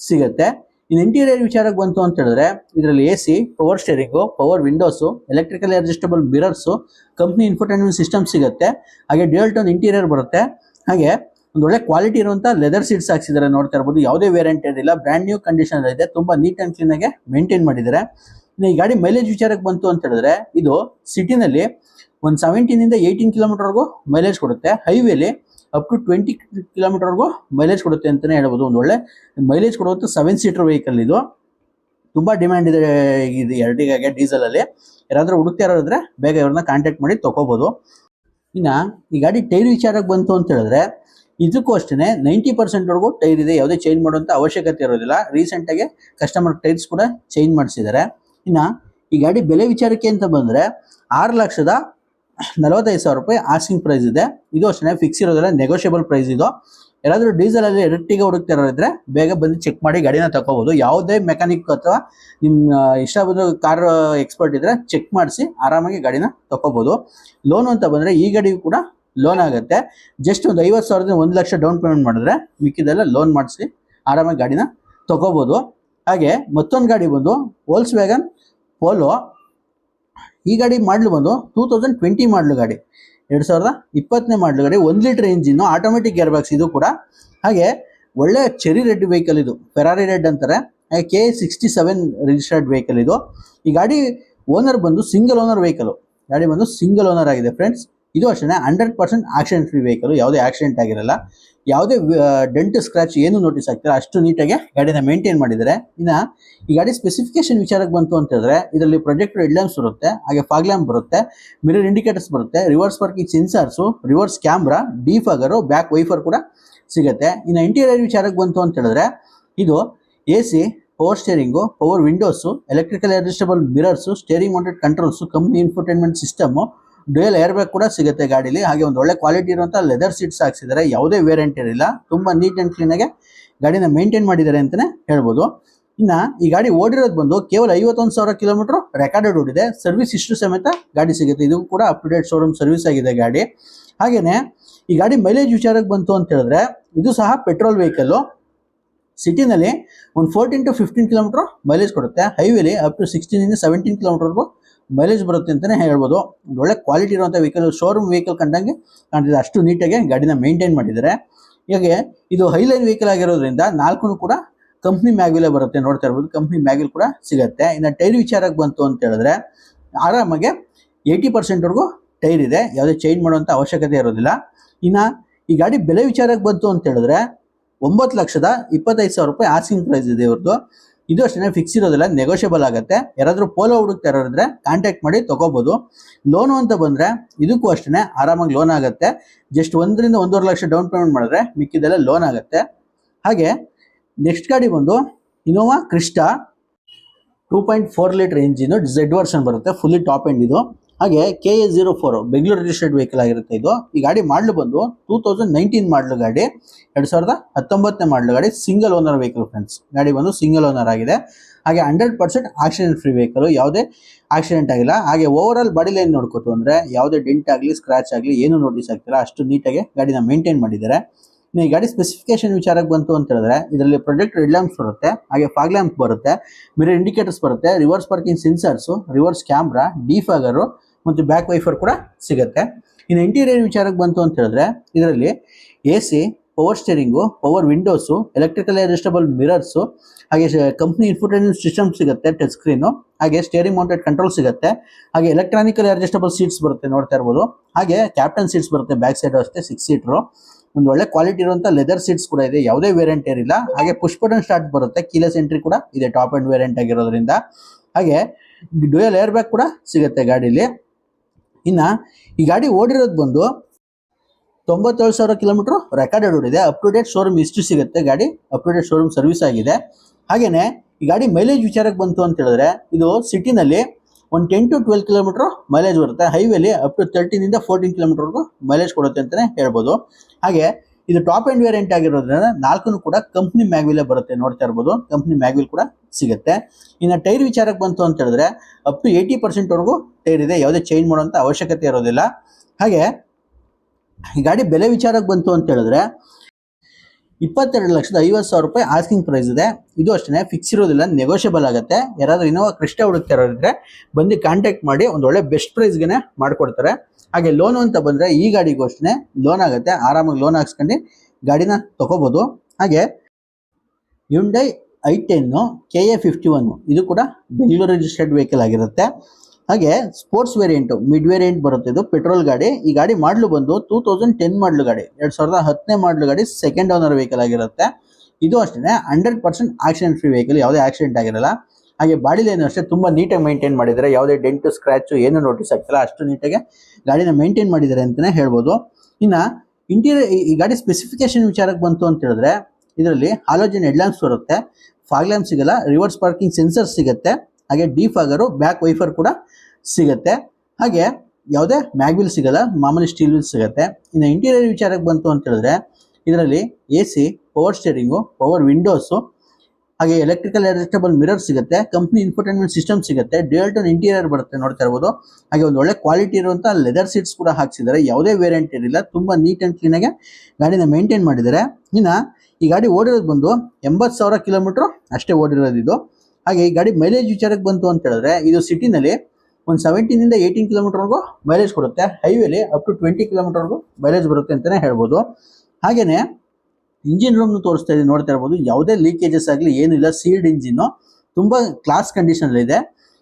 ಸಿಗುತ್ತೆ. ಇನ್ನು ಇಂಟೀರಿಯರ್ ವಿಚಾರಕ್ಕೆ ಬಂತು ಅಂತ ಹೇಳಿದ್ರೆ, ಇದರಲ್ಲಿ A C power steering power windows electrical adjustable mirrors company infotainment system ಸಿಗುತ್ತೆ. ಹಾಗೆ ಡ್ಯೂಯಲ್ ಟೋನ್ ಇಂಟೀರಿಯರ್ ಬರುತ್ತೆ. ಹಾಗೆ ಒಂದು ಒಳ್ಳೆ ಕ್ವಾಲಿಟಿ ಇರುವಂತ ಲೆದರ್ ಸೀಟ್ಸ್ ಹಾಕ್ಸಿದ್ದಾರೆ ನೋಡ್ತಾ ಇರ್ಬೋದು. ಯಾವುದೇ ವೇರಿಯಂಟ್ ಇಲ್ಲ ಬ್ರ್ಯಾಂಡ್ ನ್ಯೂ ಕಂಡೀಷನ್ ಇದೆ. ತುಂಬಾ ನೀಟ್ ಅಂಡ್ ಕ್ಲೀನ್ ಆಗಿ ಮೇಂಟೈನ್ ಮಾಡಿದ್ದಾರೆ ಇನ್ನು ಈ ಗಾಡಿ ಮೈಲೇಜ್ ವಿಚಾರಕ್ಕೆ ಬಂತು ಅಂತ ಹೇಳಿದ್ರೆ, ಇದು ಸಿಟಿನಲ್ಲಿ ಒಂದು ಸೆವೆಂಟೀನಿಂದ ಏಯ್ಟೀನ್ ಕಿಲೋಮೀಟರ್ವರೆಗೂ ಮೈಲೇಜ್ ಕೊಡುತ್ತೆ. ಹೈವೇಲಿ ಅಪ್ ಟು ಟ್ವೆಂಟಿ ಕಿಲೋಮೀಟರ್ವರೆಗೂ ಮೈಲೇಜ್ ಕೊಡುತ್ತೆ ಅಂತಲೇ ಹೇಳ್ಬೋದು. ಒಂದು ಒಳ್ಳೆ ಮೈಲೇಜ್ ಕೊಡುವಂಥ ಸೆವೆನ್ ಸೀಟರ್ ವೆಹಿಕಲ್ ಇದು. ತುಂಬ ಡಿಮ್ಯಾಂಡ್ ಇದೆ, ಇದು ಎರಡಿಗಾಗೆ ಡೀಸೆಲಲ್ಲಿ ಯಾರಾದರೂ ಹುಡುಕ್ತಾ ಇರೋದ್ರೆ ಬೇಗ ಇವ್ರನ್ನ ಕಾಂಟ್ಯಾಕ್ಟ್ ಮಾಡಿ ತೊಗೋಬೋದು. ಇನ್ನು ಈ ಗಾಡಿ ಟೈರ್ ವಿಚಾರಕ್ಕೆ ಬಂತು ಅಂತ ಹೇಳಿದ್ರೆ, ಇದಕ್ಕೂ ಅಷ್ಟೇ ನೈಂಟಿ ಪರ್ಸೆಂಟ್ವರೆಗೂ ಟೈರ್ ಇದೆ. ಯಾವುದೇ ಚೇಂಜ್ ಮಾಡುವಂಥ ಅವಶ್ಯಕತೆ ಇರೋದಿಲ್ಲ. ರೀಸೆಂಟಾಗಿ ಕಸ್ಟಮರ್ ಟೈರ್ಸ್ ಕೂಡ ಚೇಂಜ್ ಮಾಡಿಸಿದ್ದಾರೆ. ಇನ್ನು ಈ ಗಾಡಿ ಬೆಲೆ ವಿಚಾರಕ್ಕೆ ಅಂತ ಬಂದರೆ ಆರು ಲಕ್ಷದ ನಲವತ್ತೈದು ಸಾವಿರ ರೂಪಾಯಿ ಆಸ್ಕಿಂಗ್ ಪ್ರೈಸ್ ಇದೆ. ಇದು ಅಷ್ಟೇ ಫಿಕ್ಸ್ ಇರೋದಿಲ್ಲ ನೆಗೋಷಿಯಬಲ್ ಪ್ರೈಸ್ ಇದು. ಯಾರಾದರೂ ಡೀಸೆಲಲ್ಲಿ ಎರಟ್ಟಿಗೆ ಹುಡುಕ್ತಾ ಇದ್ರೆ ಬೇಗ ಬಂದು ಚೆಕ್ ಮಾಡಿ ಗಾಡಿನ ತಗೋಬೋದು. ಯಾವುದೇ ಮೆಕ್ಯಾನಿಕ್ ಅಥವಾ ನಿಮ್ಮ ಇಷ್ಟ ಬಂದು ಕಾರ್ ಎಕ್ಸ್ಪರ್ಟ್ ಇದ್ದರೆ ಚೆಕ್ ಮಾಡಿಸಿ ಆರಾಮಾಗಿ ಗಾಡಿನ ತಗೋಬೋದು. ಲೋನ್ ಅಂತ ಬಂದರೆ ಈ ಗಾಡಿಗೂ ಕೂಡ ಲೋನ್ ಆಗುತ್ತೆ. ಜಸ್ಟ್ ಒಂದು ಐವತ್ತು ಸಾವಿರದಿಂದ ಒಂದು ಲಕ್ಷ ಡೌನ್ ಪೇಮೆಂಟ್ ಮಾಡಿದ್ರೆ ಮಿಕ್ಕಿದೆಲ್ಲ ಲೋನ್ ಮಾಡಿಸಿ ಆರಾಮಾಗಿ ಗಾಡಿನ ತಗೋಬೋದು. ಹಾಗೆ ಮತ್ತೊಂದು ಗಾಡಿ ಬಂದು ಹೋಲ್ಸ್ ವ್ಯಾಗನ್ ಪೋಲೋ ಈ ಗಾಡಿ ಮಾಡಲು ಬಂದು ಟೂ ತೌಸಂಡ್ ಟ್ವೆಂಟಿ ಮಾಡಲು ಗಾಡಿ. ಎರಡು ಸಾವಿರದ ಇಪ್ಪತ್ತನೇ ಮಾಡಲು ಗಾಡಿ, ಒಂದು litre engine automatic gear box ಇದು ಕೂಡ. ಹಾಗೆ ಒಳ್ಳೆ ಚೆರಿ ರೆಡ್ ವೆಹಿಕಲ್ ಇದು. ಫೆರಾರಿ ರೆಡ್ ಅಂತಾರೆ. ಹಾಗೆ K sixty seven registered vehicle ಇದು. ಈ ಗಾಡಿ ಓನರ್ ಬಂದು ಸಿಂಗಲ್ ಓನರ್ ವೆಹಿಕಲ್ ಗಾಡಿ ಬಂದು ಸಿಂಗಲ್ ಓನರ್ ಆಗಿದೆ ಫ್ರೆಂಡ್ಸ್ ಇದು ಅಷ್ಟೇ hundred percent accident free vehicle ಯಾವುದೇ ಆಕ್ಸಿಡೆಂಟ್ ಆಗಿರಲ್ಲ. ಯಾವುದೇ ಡೆಂಟ್ ಸ್ಕ್ರಾಚ್ ಏನು ನೋಟಿಸ್ ಆಗ್ತಿಲ್ಲ, ಅಷ್ಟು ನೀಟಾಗಿ ಗಾಡಿನ ಮೇಂಟೈನ್ ಮಾಡಿದರೆ ಇನ್ನು, ಈ ಗಾಡಿ ಸ್ಪೆಸಿಫಿಕೇಶನ್ ವಿಚಾರಕ್ಕೆ ಬಂತು ಅಂತ ಹೇಳಿದ್ರೆ, ಇದರಲ್ಲಿ ಪ್ರೊಜೆಕ್ಟರ್ ಹೆಡ್ ಬರುತ್ತೆ, ಹಾಗೆ ಫಾಗ್ ಲ್ಯಾಂಪ್ ಬರುತ್ತೆ ಮಿರರ್ ಇಂಡಿಕೇಟರ್ಸ್ ಬರುತ್ತೆ reverse parking sensors reverse camera defogger back wiper ಕೂಡ ಸಿಗುತ್ತೆ. ಇನ್ನು ಇಂಟೀರಿಯರ್ ವಿಚಾರಕ್ಕೆ ಬಂತು ಅಂತ ಹೇಳಿದ್ರೆ, ಇದು A C power steering power windows electrical adjustable mirrors steering mounted controls company infotainment system dual air bag ಕೂಡ ಸಿಗುತ್ತೆ ಗಾಡಿಲಿ. ಹಾಗೆ ಒಂದು ಒಳ್ಳೆ ಕ್ವಾಲಿಟಿ ಇರುವಂಥ ಲೆದರ್ ಸೀಟ್ಸ್ ಹಾಕ್ಸಿದ್ದಾರೆ ಯಾವುದೇ ವೇರಿಯಂಟ್ ಇರಲಿಲ್ಲ ತುಂಬಾ ನೀಟ್ ಅಂಡ್ ಕ್ಲೀನ್ ಆಗಿ ಗಾಡಿನ ಮೇಂಟೈನ್ ಮಾಡಿದ್ದಾರೆ ಅಂತಾನೆ ಹೇಳ್ಬೋದು. ಇನ್ನು ಈ ಗಾಡಿ ಓಡಿರೋದು ಬಂದು ಕೇವಲ ಐವತ್ತೊಂದು ಸಾವಿರ ಕಿಲೋಮೀಟರ್ ರೆಕಾರ್ಡೆಡ್ ಓಡಿದೆ. ಸರ್ವಿಸ್ ಇಷ್ಟು ಸಮೇತ ಗಾಡಿ ಸಿಗುತ್ತೆ. ಇದು ಕೂಡ up to date showroom service ಆಗಿದೆ ಗಾಡಿ. ಹಾಗೆಯೇ ಈ ಗಾಡಿ ಮೈಲೇಜ್ ವಿಚಾರಕ್ಕೆ ಬಂತು ಅಂತ ಹೇಳಿದ್ರೆ ಇದು ಸಹ ಪೆಟ್ರೋಲ್ ವೆಹಿಕಲ್ಲು ಸಿಟಿನಲ್ಲಿ ಒಂದು fourteen to fifteen kilometre mileage ಕೊಡುತ್ತೆ. ಹೈವೇಲಿ ಅಪ್ ಟು ಸಿಕ್ಸ್ಟೀನಿಂದ ಸೆವೆಂಟೀನ್ ಕಿಲೋಮೀಟರ್ವರೆಗೂ ಮೈಲೇಜ್ ಬರುತ್ತೆ ಅಂತಲೇ ಹೇಳ್ಬೋದು. ಒಳ್ಳೆ ಕ್ವಾಲಿಟಿ ಇರುವಂಥ ವೆಹಿಕಲ್ ಶೋರೂಮ್ ವೆಹಿಕಲ್ ಕಂಡಂಗೆ ಕಾಣ್ತಿದೆ. ಅಷ್ಟು ನೀಟಾಗಿ ಗಾಡಿನ ಮೇಂಟೈನ್ ಮಾಡಿದ್ದಾರೆ. ಹೀಗೆ ಇದು ಹೈಲೈನ್ ವೆಹಿಕಲ್ ಆಗಿರೋದ್ರಿಂದ ನಾಲ್ಕು ಕೂಡ ಕಂಪ್ನಿ ಮ್ಯಾಗ್ವಿಲೇ ಬರುತ್ತೆ ನೋಡ್ತಾ ಇರ್ಬೋದು. ಕಂಪ್ನಿ ಮ್ಯಾಗ್ವಿಲ್ ಕೂಡ ಸಿಗುತ್ತೆ. ಇನ್ನು ಟೈರ್ ವಿಚಾರಕ್ಕೆ ಬಂತು ಅಂತ ಹೇಳಿದ್ರೆ ಆರಾಮಾಗೆ ಏಯ್ಟಿ ಪರ್ಸೆಂಟ್ವರೆಗೂ ಟೈರ್ ಇದೆ. ಯಾವುದೇ ಚೇಂಜ್ ಮಾಡುವಂಥ ಅವಶ್ಯಕತೆ ಇರೋದಿಲ್ಲ. ಇನ್ನು ಈ ಗಾಡಿ ಬೆಲೆ ವಿಚಾರಕ್ಕೆ ಬಂತು ಅಂತ ಹೇಳಿದ್ರೆ ಒಂಬತ್ತು ಲಕ್ಷದ ಇಪ್ಪತ್ತೈದು ಸಾವಿರ ರೂಪಾಯಿ ಆಸ್ಕಿಂಗ್ ಪ್ರೈಸ್ ಇದೆ ಇವ್ರದ್ದು ಇದು ಅಷ್ಟೇ ಫಿಕ್ಸ್ ಇರೋದಿಲ್ಲ ನೆಗೋಷಿಯಬಲ್ ಆಗುತ್ತೆ. ಯಾರಾದರೂ ಪೋಲೋ ಹುಡುಕ್ತಾ ಇರೋದ್ರೆ ಕಾಂಟ್ಯಾಕ್ಟ್ ಮಾಡಿ ತಗೋಬೋದು. ಲೋನು ಅಂತ ಬಂದರೆ ಇದಕ್ಕೂ ಅಷ್ಟೇ ಆರಾಮಾಗಿ ಲೋನ್ ಆಗುತ್ತೆ. ಜಸ್ಟ್ ಒಂದರಿಂದ ಒಂದೂವರೆ ಲಕ್ಷ ಡೌನ್ ಪೇಮೆಂಟ್ ಮಾಡಿದ್ರೆ ಮಿಕ್ಕಿದೆಲ್ಲ ಲೋನ್ ಆಗುತ್ತೆ. ಹಾಗೆ ನೆಕ್ಸ್ಟ್ ಗಾಡಿ ಬಂದು Innova Crysta two point four litre engine Z version ಬರುತ್ತೆ ಫುಲ್ಲಿ ಟಾಪ್ ಎಂಡ್ ಇದು. ಹಾಗೆ K A zero four Bengaluru registered vehicle ಆಗಿರುತ್ತೆ ಇದು. ಈ ಗಾಡಿ ಮಾಡಲು ಬಂದು ಟೂ ತೌಸಂಡ್ ನೈನ್ಟೀನ್ ಮಾಡಲು ಗಾಡಿ, ಎರಡು ಸಾವಿರದ ಹತ್ತೊಂಬತ್ತನೇ ಮಾಡಲು ಗಾಡಿ ಸಿಂಗಲ್ ಓನರ್ ವೆಹಿಕಲ್ ಫ್ರೆಂಡ್ಸ್ ಗಾಡಿ ಬಂದು ಸಿಂಗಲ್ ಓನರ್ ಆಗಿದೆ. ಹಾಗೆ hundred percent accident free vehicle ಯಾವುದೇ ಆಕ್ಸಿಡೆಂಟ್ ಆಗಿಲ್ಲ. ಹಾಗೆ ಓವರ್ ಆಲ್ ಬಾಡಿ ಲೈನ್ ನೋಡ್ಕೋತು ಅಂದರೆ ಯಾವುದೇ ಡೆಂಟ್ ಆಗಲಿ ಸ್ಕ್ರಾಚ್ ಆಗಲಿ, ಏನು ನೋಟಿಸ್ ಆಗ್ತಿಲ್ಲ. ಅಷ್ಟು ನೀಟಾಗಿ ಗಾಡಿನ ಮೇಂಟೈನ್ ಮಾಡಿದ್ದಾರೆ. ಈ ಗಾಡಿ ಸ್ಪೆಸಿಫಿಕೇಶನ್ ವಿಚಾರಕ್ಕೆ ಬಂತು ಅಂತ ಹೇಳಿದ್ರೆ, ಇದರಲ್ಲಿ ಪ್ರೊಜೆಕ್ಟ್ ರೆಡ್ ಲ್ಯಾಂಪ್ಸ್ ಬರುತ್ತೆ, ಹಾಗೆ ಫಾಗ್ ಲ್ಯಾಂಪ್ ಬರುತ್ತೆ ಮಿರರ್ ಇಂಡಿಕೇಟರ್ಸ್ ಬರುತ್ತೆ reverse parking sensors reverse camera defogger ಮತ್ತು ಬ್ಯಾಕ್ ವೈಫರ್ ಕೂಡ ಸಿಗುತ್ತೆ. ಇನ್ನು ಇಂಟೀರಿಯರ್ ವಿಚಾರಕ್ಕೆ ಬಂತು ಅಂತ ಹೇಳಿದ್ರೆ, ಇದರಲ್ಲಿ A C power steering power windows electrical adjustable mirrors ಹಾಗೆ ಕಂಪ್ನಿ ಇನ್ಫೋಟೈನ್ಮೆಂಟ್ ಸಿಸ್ಟಮ್ ಸಿಗುತ್ತೆ ಟಚ್ ಸ್ಕ್ರೀನು ಹಾಗೆ ಸ್ಟೇರಿಂಗ್ ಮೌಂಟೆಡ್ ಕಂಟ್ರೋಲ್ ಸಿಗುತ್ತೆ, ಹಾಗೆ ಎಲೆಕ್ಟ್ರಾನಿಕಲ್ ಅಡ್ಜಸ್ಟಬಲ್ ಸೀಟ್ಸ್ ಬರುತ್ತೆ ನೋಡ್ತಾ ಇರ್ಬೋದು. ಹಾಗೆ ಕ್ಯಾಪ್ಟನ್ ಸೀಟ್ಸ್ ಬರುತ್ತೆ ಬ್ಯಾಕ್ ಸೈಡ್ ಅಷ್ಟೇ ಸಿಕ್ಸ್ ಸೀಟ್ರು ಒಂದು ಒಳ್ಳೆ ಕ್ವಾಲಿಟಿ ಇರುವಂಥ ಲೆದರ್ ಸೀಟ್ಸ್ ಕೂಡ ಇದೆ, ಯಾವುದೇ ವೇರಿಯಂಟ್ ಇರಲಿಲ್ಲ ಹಾಗೆ ಪುಷ್ ಬಟನ್ ಸ್ಟಾರ್ಟ್ ಬರುತ್ತೆ ಕೀಲೆಸ್ ಎಂಟ್ರಿ ಕೂಡ ಇದೆ ಟಾಪ್ ಆ್ಯಂಡ್ ವೇರಿಯಂಟ್ ಆಗಿರೋದ್ರಿಂದ. ಹಾಗೆ ಡ್ಯೂಯಲ್ ಏರ್ ಬ್ಯಾಗ್ ಕೂಡ ಸಿಗುತ್ತೆ ಗಾಡೀಲಿ. ಇನ್ನು ಈ ಗಾಡಿ ಓಡಿರೋದು ಬಂದು ತೊಂಬತ್ತೇಳು ಸಾವಿರ ಕಿಲೋಮೀಟ್ರ್ ರೆಕಾರ್ಡೆಡ್ ಓಡಿದೆ ಅಪ್ ಟು ಡೇಟ್ ಶೋರೂಮ್ ಇಷ್ಟು ಸಿಗುತ್ತೆ ಗಾಡಿ. Up to date showroom service ಆಗಿದೆ. ಹಾಗೆಯೇ ಈ ಗಾಡಿ ಮೈಲೇಜ್ ವಿಚಾರಕ್ಕೆ ಬಂತು ಅಂತ ಹೇಳಿದ್ರೆ ಇದು ಸಿಟಿನಲ್ಲಿ ಒಂದು ten to twelve kilometre mileage ಬರುತ್ತೆ. ಹೈವೇಲಿ ಅಪ್ ಟು ತರ್ಟೀನಿಂದ ಫೋರ್ಟೀನ್ ಕಿಲೋಮೀಟರ್ವರೆಗೂ ಮೈಲೇಜ್ ಕೊಡುತ್ತೆ ಅಂತಲೇ ಹೇಳ್ಬೋದು. ಹಾಗೆ ಇದು ಟಾಪ್ ಎಂಡ್ ವೇರಿಯಂಟ್ ಆಗಿರೋದ್ರಿಂದ ನಾಲ್ಕು ಕೂಡ ಕಂಪ್ನಿ ಮ್ಯಾಗ್ವಿಲೇ ಬರುತ್ತೆ, ನೋಡ್ತಾ ಇರ್ಬೋದು. ಕಂಪ್ನಿ ಮ್ಯಾಗ್ವಿಲ್ ಕೂಡ ಸಿಗುತ್ತೆ. ಇನ್ನು ಟೈರ್ ವಿಚಾರಕ್ಕೆ ಬಂತು ಅಂತ ಹೇಳಿದ್ರೆ ಅಪ್ ಟು ಏಯ್ಟಿ ಪರ್ಸೆಂಟ್ವರೆಗೂ ಟೈರ್ ಇದೆ, ಯಾವುದೇ ಚೇಂಜ್ ಮಾಡುವಂಥ ಅವಶ್ಯಕತೆ ಇರೋದಿಲ್ಲ. ಹಾಗೆ ಗಾಡಿ ಬೆಲೆ ವಿಚಾರಕ್ಕೆ ಬಂತು ಅಂತ ಹೇಳಿದ್ರೆ ಇಪ್ಪತ್ತೆರಡು ಲಕ್ಷದ ಐವತ್ತು ಸಾವಿರ ರೂಪಾಯಿ ಆಸ್ಕಿಂಗ್ ಪ್ರೈಸ್ ಇದೆ. ಇದು ಅಷ್ಟೇ ಫಿಕ್ಸ್ ಇರೋದಿಲ್ಲ ನೆಗೋಷಿಯಬಲ್ ಆಗುತ್ತೆ. ಯಾರಾದರೂ ಇನ್ನೋವಾ ಕ್ರಿಸ್ಟ ಹುಡುಕ್ತಿರೋರಿದ್ರೆ ಬಂದು ಕಾಂಟ್ಯಾಕ್ಟ್ ಮಾಡಿ ಒಂದು ಒಳ್ಳೆ ಬೆಸ್ಟ್ ಪ್ರೈಸ್ಗೆ ಮಾಡಿಕೊಡ್ತಾರೆ. ಹಾಗೆ ಲೋನ್ ಅಂತ ಬಂದ್ರೆ ಈ ಗಾಡಿಗೂ ಅಷ್ಟೇ ಲೋನ್ ಆಗುತ್ತೆ. ಆರಾಮಾಗಿ ಲೋನ್ ಹಾಕ್ಸ್ಕೊಂಡು ಗಾಡಿನ ತೊಗೋಬೋದು. ಹಾಗೆ Hyundai I ten K A fifty one ಇದು ಕೂಡ ಬೆಂಗಳೂರು ರಿಜಿಸ್ಟರ್ಡ್ ವೆಹಿಕಲ್ ಆಗಿರುತ್ತೆ. ಹಾಗೆ ಸ್ಪೋರ್ಟ್ಸ್ ವೇರಿಯಂಟ್ ಮಿಡ್ ವೇರಿಯಂಟ್ ಬರುತ್ತೆ ಇದು ಪೆಟ್ರೋಲ್ ಗಾಡಿ. ಈ ಗಾಡಿ ಮಾಡಲು ಬಂದು ಟೂ ತೌಸಂಡ್ ಟೆನ್ ಮಾಡಲು ಗಾಡಿ. ಎರಡು ಸಾವಿರದ ಹತ್ತನೇ ಮಾಡಲು ಗಾಡಿ ಸೆಕೆಂಡ್ ಓನರ್ ವೆಹಿಕಲ್ ಆಗಿರುತ್ತೆ. ಇದು ಅಷ್ಟೇ hundred percent accident free vehicle ಯಾವುದೇ ಆಕ್ಸಿಡೆಂಟ್ ಆಗಿರಲ್ಲ. ಹಾಗೆ ಬಾಡಿ ಲೈನ್ ಅಷ್ಟೇ ತುಂಬ ನೀಟಾಗಿ ಮೇಂಟೈನ್ ಮಾಡಿದ್ದಾರೆ. ಯಾವುದೇ ಡೆಂಟು ಸ್ಕ್ರ್ಯಾಚು ಏನು ನೋಟಿಸ್ ಆಗ್ತಿಲ್ಲ, ಅಷ್ಟು ನೀಟಾಗಿ ಗಾಡಿನ ಮೇಂಟೈನ್ ಮಾಡಿದ್ದಾರೆ ಅಂತಲೇ ಹೇಳ್ಬೋದು. ಇನ್ನು ಇಂಟೀರಿಯರ್ ಈ ಗಾಡಿ ಸ್ಪೆಸಿಫಿಕೇಶನ್ ವಿಚಾರಕ್ಕೆ ಬಂತು ಅಂತ ಹೇಳಿದ್ರೆ, ಇದರಲ್ಲಿ ಹಾಲೋಜನ್ ಹೆಡ್ಲ್ಯಾಂಪ್ಸ್ ಬರುತ್ತೆ. ಫಾಗ್ ಲ್ಯಾಂಪ್ ಸಿಗಲ್ಲ ರಿವರ್ಸ್ ಪಾರ್ಕಿಂಗ್ ಸೆನ್ಸರ್ ಸಿಗುತ್ತೆ. ಹಾಗೆ ಡಿ ಫಾಗರು ಬ್ಯಾಕ್ ವೈಫರ್ ಕೂಡ ಸಿಗುತ್ತೆ. ಹಾಗೆ ಯಾವುದೇ ಮ್ಯಾಗ್ವಿಲ್ ಸಿಗಲ್ಲ, ಮಾಮೂಲಿ ಸ್ಟೀಲ್ ವಿಲ್ ಸಿಗುತ್ತೆ. ಇನ್ನು ಇಂಟೀರಿಯರ್ ವಿಚಾರಕ್ಕೆ ಬಂತು ಅಂತ ಹೇಳಿದ್ರೆ, ಇದರಲ್ಲಿ A C power steering power windows ಹಾಗೆ ಎಲೆಕ್ಟ್ರಿಕಲ್ ಅಡ್ಜಸ್ಟಬಲ್ ಮಿರರ್ ಸಿಗುತ್ತೆ ಕಂಪ್ನಿ ಇನ್ಫರ್ಟೈನ್ಮೆಂಟ್ ಸಿಸ್ಟಮ್ ಸಿಗುತ್ತೆ ಡ್ಯೂಯಲ್ ಟೋನ್ ಇಂಟೀರಿಯರ್ ಬರುತ್ತೆ ನೋಡ್ತಾ ಇರ್ಬೋದು. ಹಾಗೆ ಒಂದು ಒಳ್ಳೆ ಕ್ವಾಲಿಟಿ ಇರುವಂಥ ಲೆದರ್ ಸೀಟ್ಸ್ ಕೂಡ ಹಾಕ್ಸಿದ್ದಾರೆ. ಯಾವುದೇ ವೇರಿಯಂಟ್ ಇರಲಿಲ್ಲ, ತುಂಬ ನೀಟ್ ಆ್ಯಂಡ್ ಕ್ಲೀನಾಗೆ ಗಾಡಿನ ಮೇಂಟೈನ್ ಮಾಡಿದ್ದಾರೆ. ಇನ್ನು ಈ ಗಾಡಿ ಓಡಿರೋದು ಬಂದು ಎಂಬತ್ತು ಸಾವಿರ ಕಿಲೋಮೀಟ್ರ್ ಅಷ್ಟೇ ಓಡಿರೋದು ಇದು ಹಾಗೆ ಈ ಗಾಡಿ ಮೈಲೇಜ್ ವಿಚಾರಕ್ಕೆ ಬಂತು ಅಂತ ಹೇಳಿದ್ರೆ, ಇದು ಸಿಟಿನಲ್ಲಿ ಒಂದು ಸೆವೆಂಟೀನಿಂದ ಏಯ್ಟೀನ್ ಕಿಲೋಮೀಟರ್ವರೆಗೂ ಮೈಲೇಜ್ ಕೊಡುತ್ತೆ. ಹೈವೇಲಿ ಅಪ್ ಟು ಟ್ವೆಂಟಿ ಕಿಲೋಮೀಟರ್ವರೆಗೂ ಮೈಲೇಜ್ ಬರುತ್ತೆ ಅಂತಲೇ ಹೇಳ್ಬೋದು. ಹಾಗೆಯೇ ಇಂಜಿನ್ ರೂಮ್ನು ತೋರಿಸ್ತಾ ಇದ್ದೀನಿ ನೋಡ್ತಾ ಇರ್ಬೋದು. ಯಾವುದೇ ಲೀಕೇಜಸ್ ಆಗಲಿ ಏನಿಲ್ಲ ಸೀಲ್ಡ್ ಇಂಜಿನ್ನು ತುಂಬ ಕ್ಲಾಸ್ ಕಂಡೀಷನಲ್ಲಿದೆ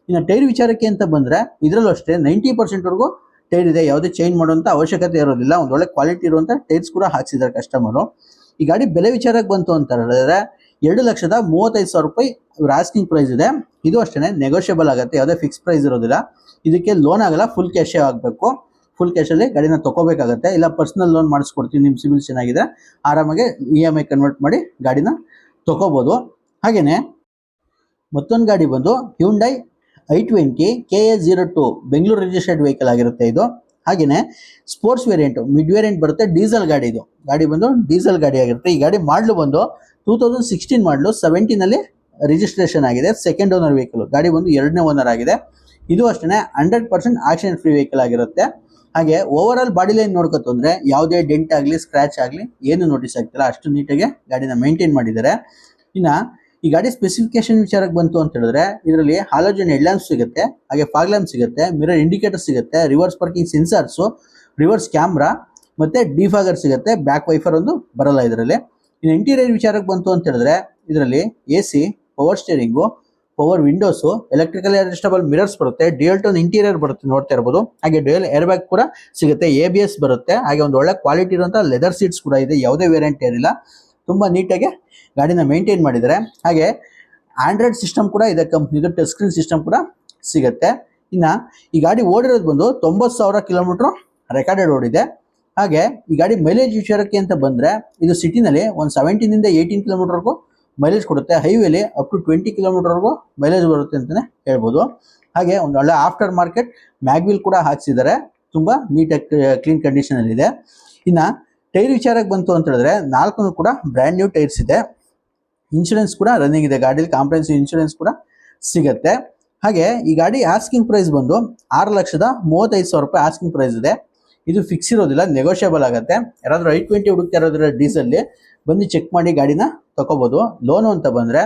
ಇನ್ನು ಟೈರ್ ವಿಚಾರಕ್ಕೆ ಅಂತ ಬಂದರೆ, ಇದರಲ್ಲೂ ಅಷ್ಟೇ ನೈಂಟಿ ಪರ್ಸೆಂಟ್ವರೆಗೂ ಟೈರ್ ಇದೆ. ಯಾವುದೇ ಚೇಂಜ್ ಮಾಡುವಂಥ ಅವಶ್ಯಕತೆ ಇರೋದಿಲ್ಲ. ಒಂದು ಒಳ್ಳೆ ಕ್ವಾಲಿಟಿ ಇರುವಂಥ ಟೈರ್ಸ್ ಕೂಡ ಹಾಕ್ಸಿದ್ದಾರೆ ಕಸ್ಟಮರು ಈ ಗಾಡಿ ಬೆಲೆ ವಿಚಾರಕ್ಕೆ ಬಂತು ಅಂತ ಹೇಳಿದ್ರೆ ಎರಡು ಲಕ್ಷದ ಮೂವತ್ತೈದು ಸಾವಿರ ರೂಪಾಯಿ ಇವ್ರ ಆಸ್ಕಿಂಗ್ ಪ್ರೈಸ್ ಇದೆ. ಇದು ಅಷ್ಟೇ ನೆಗೋಷಿಯಬಲ್ ಆಗುತ್ತೆ, ಯಾವುದೇ ಫಿಕ್ಸ್ ಪ್ರೈಸ್ ಇರೋದಿಲ್ಲ. ಇದಕ್ಕೆ ಲೋನ್ ಆಗಲ್ಲ ಫುಲ್ ಕ್ಯಾಶೇ ಆಗಬೇಕು. ಫುಲ್ ಕ್ಯಾಶಲ್ಲಿ ಗಾಡಿನ ತೊಗೋಬೇಕಾಗತ್ತೆ. ಇಲ್ಲ ಪರ್ಸನಲ್ ಲೋನ್ ಮಾಡಿಸ್ಕೊಡ್ತೀನಿ ನಿಮ್ಮ ಸಿಬಿಲ್ ಚೆನ್ನಾಗಿದೆ. ಆರಾಮಾಗಿ ಇ ಎಂ ಐ ಕನ್ವರ್ಟ್ ಮಾಡಿ ಗಾಡಿನ ತೊಗೋಬೋದು. ಹಾಗೆಯೇ ಮತ್ತೊಂದು ಗಾಡಿ ಬಂದು Hyundai I twenty K A zero two Bengaluru registered vehicle ಆಗಿರುತ್ತೆ ಇದು. ಹಾಗೆಯೇ ಸ್ಪೋರ್ಟ್ಸ್ ವೇರಿಯಂಟು ಮಿಡ್ ವೇರಿಯಂಟ್ ಬರುತ್ತೆ ಡೀಸೆಲ್ ಗಾಡಿ ಇದು. ಗಾಡಿ ಬಂದು ಡೀಸೆಲ್ ಗಾಡಿ ಆಗಿರುತ್ತೆ. ಈ ಗಾಡಿ ಮಾಡಲು ಬಂದು ಟೂ ತೌಸಂಡ್ ಸಿಕ್ಸ್ಟೀನ್ ಮಾಡಲು ಸೆವೆಂಟೀನಲ್ಲಿ ರಿಜಿಸ್ಟ್ರೇಷನ್ ಆಗಿದೆ. ಸೆಕೆಂಡ್ ಓನರ್ ವೆಹಿಕಲ್ ಗಾಡಿ ಬಂದು ಎರಡನೇ ಓನರ್ ಆಗಿದೆ. ಇದು ಅಷ್ಟೇ hundred percent accident free vehicle ಆಗಿರುತ್ತೆ. ಹಾಗೆ ಓವರ್ ಆಲ್ ಬಾಡಿ ಲೈನ್ ನೋಡ್ಕೊತಂದ್ರೆ ಯಾವುದೇ ಡೆಂಟ್ ಆಗಲಿ ಸ್ಕ್ರಾಚ್ ಆಗಲಿ ಏನು ನೋಟಿಸ್ ಆಗ್ತಿಲ್ಲ. ಅಷ್ಟು ನೀಟಾಗಿ ಗಾಡಿನ ಮೇಂಟೈನ್ ಮಾಡಿದ್ದಾರೆ. ಇನ್ನು ಈ ಗಾಡಿ ಸ್ಪೆಸಿಫಿಕೇಶನ್ ವಿಚಾರಕ್ಕೆ ಬಂತು ಅಂತ ಹೇಳಿದ್ರೆ ಇದರಲ್ಲಿ ಹಾಲೋಜನ್ ಹೆಡ್ಲ್ಯಾಂಪ್ ಸಿಗುತ್ತೆ, ಹಾಗೆ ಫಾಗ್ ಲ್ಯಾಂಪ್ ಸಿಗುತ್ತೆ ಮಿರರ್ ಇಂಡಿಕೇಟರ್ ಸಿಗುತ್ತೆ reverse parking sensors reverse camera ಮತ್ತೆ ಡಿಫಾಗರ್ ಸಿಗುತ್ತೆ ಬ್ಯಾಕ್ ವೈಫರ್ ಒಂದು ಬರಲ್ಲ ಇದರಲ್ಲಿ. ಇನ್ನು ಇಂಟೀರಿಯರ್ ವಿಚಾರಕ್ಕೆ ಬಂತು ಅಂತ ಹೇಳಿದ್ರೆ, ಇದರಲ್ಲಿ A C power steering power windows electrical adjustable mirrors ಬರುತ್ತೆ ಡ್ಯೂಯಲ್ ಟೋನ್ ಇಂಟೀರಿಯರ್ ಬರುತ್ತೆ ನೋಡ್ತಾ ಇರ್ಬೋದು. ಹಾಗೆ ಡ್ಯೂಯಲ್ ಏರ್ ಬ್ಯಾಗ್ ಕೂಡ ಸಿಗುತ್ತೆ ಎ ಬಿ ಎಸ್ ಬರುತ್ತೆ. ಹಾಗೆ ಒಂದು ಒಳ್ಳೆ ಕ್ವಾಲಿಟಿ ಇರುವಂಥ ಲೆದರ್ ಸೀಟ್ಸ್ ಕೂಡ ಇದೆ, ಯಾವುದೇ ವೇರಿಯಂಟ್ ಏನಿಲ್ಲ. ತುಂಬ ನೀಟಾಗಿ ಗಾಡಿನ ಮೇಂಟೈನ್ ಮಾಡಿದ್ದಾರೆ. ಹಾಗೆ ಆಂಡ್ರಾಯ್ಡ್ ಸಿಸ್ಟಮ್ ಕೂಡ ಇದೆ ಕಂಪ್ನಿದು ಟಚ್ ಸ್ಕ್ರೀನ್ ಸಿಸ್ಟಮ್ ಕೂಡ ಸಿಗುತ್ತೆ. ಇನ್ನು ಈ ಗಾಡಿ ಓಡಿರೋದು ಬಂದು ತೊಂಬತ್ತು ಸಾವಿರ ಕಿಲೋಮೀಟ್ರು ರೆಕಾರ್ಡೆಡ್ ಓಡಿದೆ. ಹಾಗೆ ಈ ಗಾಡಿ ಮೈಲೇಜ್ ವಿಚಾರಕ್ಕೆ ಅಂತ ಬಂದರೆ ಇದು ಸಿಟಿನಲ್ಲಿ ಒಂದು ಸೆವೆಂಟೀನಿಂದ ಏಯ್ಟೀನ್ ಕಿಲೋಮೀಟರ್ವರೆಗೂ ಮೈಲೇಜ್ ಕೊಡುತ್ತೆ. ಹೈವೇಲಿ ಅಪ್ ಟು ಟ್ವೆಂಟಿ ಕಿಲೋಮೀಟರ್ವರೆಗೂ ಮೈಲೇಜ್ ಬರುತ್ತೆ ಅಂತಲೇ ಹೇಳ್ಬೋದು. ಹಾಗೆ ಒಂದು ಒಳ್ಳೆ ಆಫ್ಟರ್ ಮಾರ್ಕೆಟ್ ಮ್ಯಾಗ್ವಿಲ್ ಕೂಡ ಹಾಕ್ಸಿದ್ದಾರೆ. ತುಂಬ ನೀಟಾಗಿ ಕ್ಲೀನ್ ಕಂಡೀಷನಲ್ಲಿದೆ ಇನ್ನು ಟೈರ್ ವಿಚಾರಕ್ಕೆ ಬಂತು ಅಂತ ಹೇಳಿದ್ರೆ ನಾಲ್ಕು ಕೂಡ ಬ್ರ್ಯಾಂಡ್ ನ್ಯೂ ಟೈರ್ಸ್ ಇದೆ. ಇನ್ಶೂರೆನ್ಸ್ ಕೂಡ ರನ್ನಿಂಗ್ ಇದೆ. ಗಾಡೀಲಿ ಕಾಂಪ್ರೆನ್ಸಿವ್ ಇನ್ಶೂರೆನ್ಸ್ ಕೂಡ ಸಿಗುತ್ತೆ. ಹಾಗೆ ಈ ಗಾಡಿ ಆಸ್ಕಿಂಗ್ ಪ್ರೈಸ್ ಬಂದು ಆರು ಲಕ್ಷದ ಮೂವತ್ತೈದು ಸಾವಿರ ರೂಪಾಯಿ ಆಸ್ಕಿಂಗ್ ಪ್ರೈಸ್ ಇದೆ. ಇದು ಫಿಕ್ಸ್ ಇರೋದಿಲ್ಲ ನೆಗೋಷಿಯಬಲ್ ಆಗುತ್ತೆ. ಯಾರಾದರೂ ಐ ಟ್ವೆಂಟಿ ಹುಡುಕ್ತಾ ಇರೋದ್ರ ಡೀಸಲ್ಲಿ ಬಂದು ಚೆಕ್ ಮಾಡಿ ಗಾಡಿನ ತಗೋಬೋದು. ಲೋನು ಅಂತ ಬಂದರೆ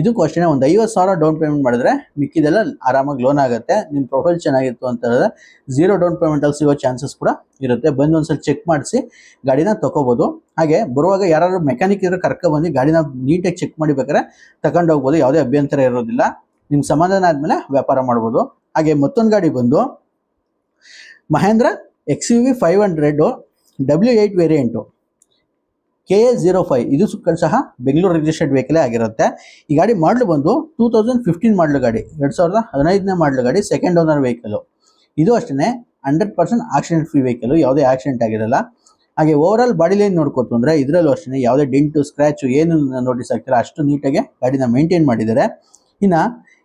ಇದಕ್ಕೂ ಅಷ್ಟೇ ಒಂದು ಐವತ್ತು ಸಾವಿರ ಡೌನ್ ಪೇಮೆಂಟ್ ಮಾಡಿದ್ರೆ ಮಿಕ್ಕಿದೆಲ್ಲ ಆರಾಮಾಗಿ ಲೋನ್ ಆಗುತ್ತೆ. ನಿಮ್ಮ ಪ್ರೊಫೈಲ್ ಚೆನ್ನಾಗಿತ್ತು ಅಂತ ಹೇಳಿದ್ರೆ ಝೀರೋ ಡೌನ್ ಪೇಮೆಂಟಲ್ಲಿ ಸಿಗೋ ಚಾನ್ಸಸ್ ಕೂಡ ಇರುತ್ತೆ. ಬಂದು ಒಂದ್ಸಲ ಚೆಕ್ ಮಾಡಿಸಿ ಗಾಡಿನ ತಗೋಬೋದು. ಹಾಗೆ ಬರುವಾಗ ಯಾರಾದ್ರು ಮೆಕ್ಯಾನಿಕ್ ಇದ್ರೆ ಕರ್ಕೊಬಂದು ಗಾಡಿನ ನೀಟಾಗಿ ಚೆಕ್ ಮಾಡಿ ಬೇಕಾದ್ರೆ ತಗೊಂಡು ಹೋಗ್ಬೋದು. ಯಾವುದೇ ಅಭ್ಯಂತರ ಇರೋದಿಲ್ಲ. ನಿಮ್ಗೆ ಸಮಾಧಾನ ಆದಮೇಲೆ ವ್ಯಾಪಾರ ಮಾಡ್ಬೋದು. ಹಾಗೆ ಮತ್ತೊಂದು ಗಾಡಿ ಬಂದು Mahindra X U V five hundred W eight variant K A zero five ಇದು ಸಹ ಬೆಂಗಳೂರು ರಿಜಿಸ್ಟರ್ಡ್ ವೆಹಿಕಲೇ ಆಗಿರುತ್ತೆ. ಈ ಗಾಡಿ ಮಾಡಲು ಬಂದು ಟೂ ತೌಸಂಡ್ ಫಿಫ್ಟೀನ್ ಮಾಡಲು ಗಾಡಿ, ಎರಡು ಸಾವಿರದ ಹದಿನೈದನೇ ಮಾಡಲು ಗಾಡಿ ಸೆಕೆಂಡ್ ಓನರ್ ವೆಹಿಕಲು ಇದು ಅಷ್ಟೇ hundred percent accident free vehicle ಯಾವುದೇ ಆಕ್ಸಿಡೆಂಟ್ ಆಗಿರಲ್ಲ. ಹಾಗೆ ಓವರ್ ಆಲ್ ಬಾಡಿ ಲೈನ್ ನೋಡ್ಕೊತು ಅಂದರೆ ಇದರಲ್ಲೂ ಅಷ್ಟೇ ಯಾವುದೇ ಡಿಂಟು ಸ್ಕ್ರ್ಯಾಚು ಏನು ನೋಟಿಸ್ ಆಗ್ತಿಲ್ಲ ಅಷ್ಟು ನೀಟಾಗಿ ಗಾಡಿನ ಮೇಂಟೈನ್ ಮಾಡಿದ್ದಾರೆ. ಇನ್ನು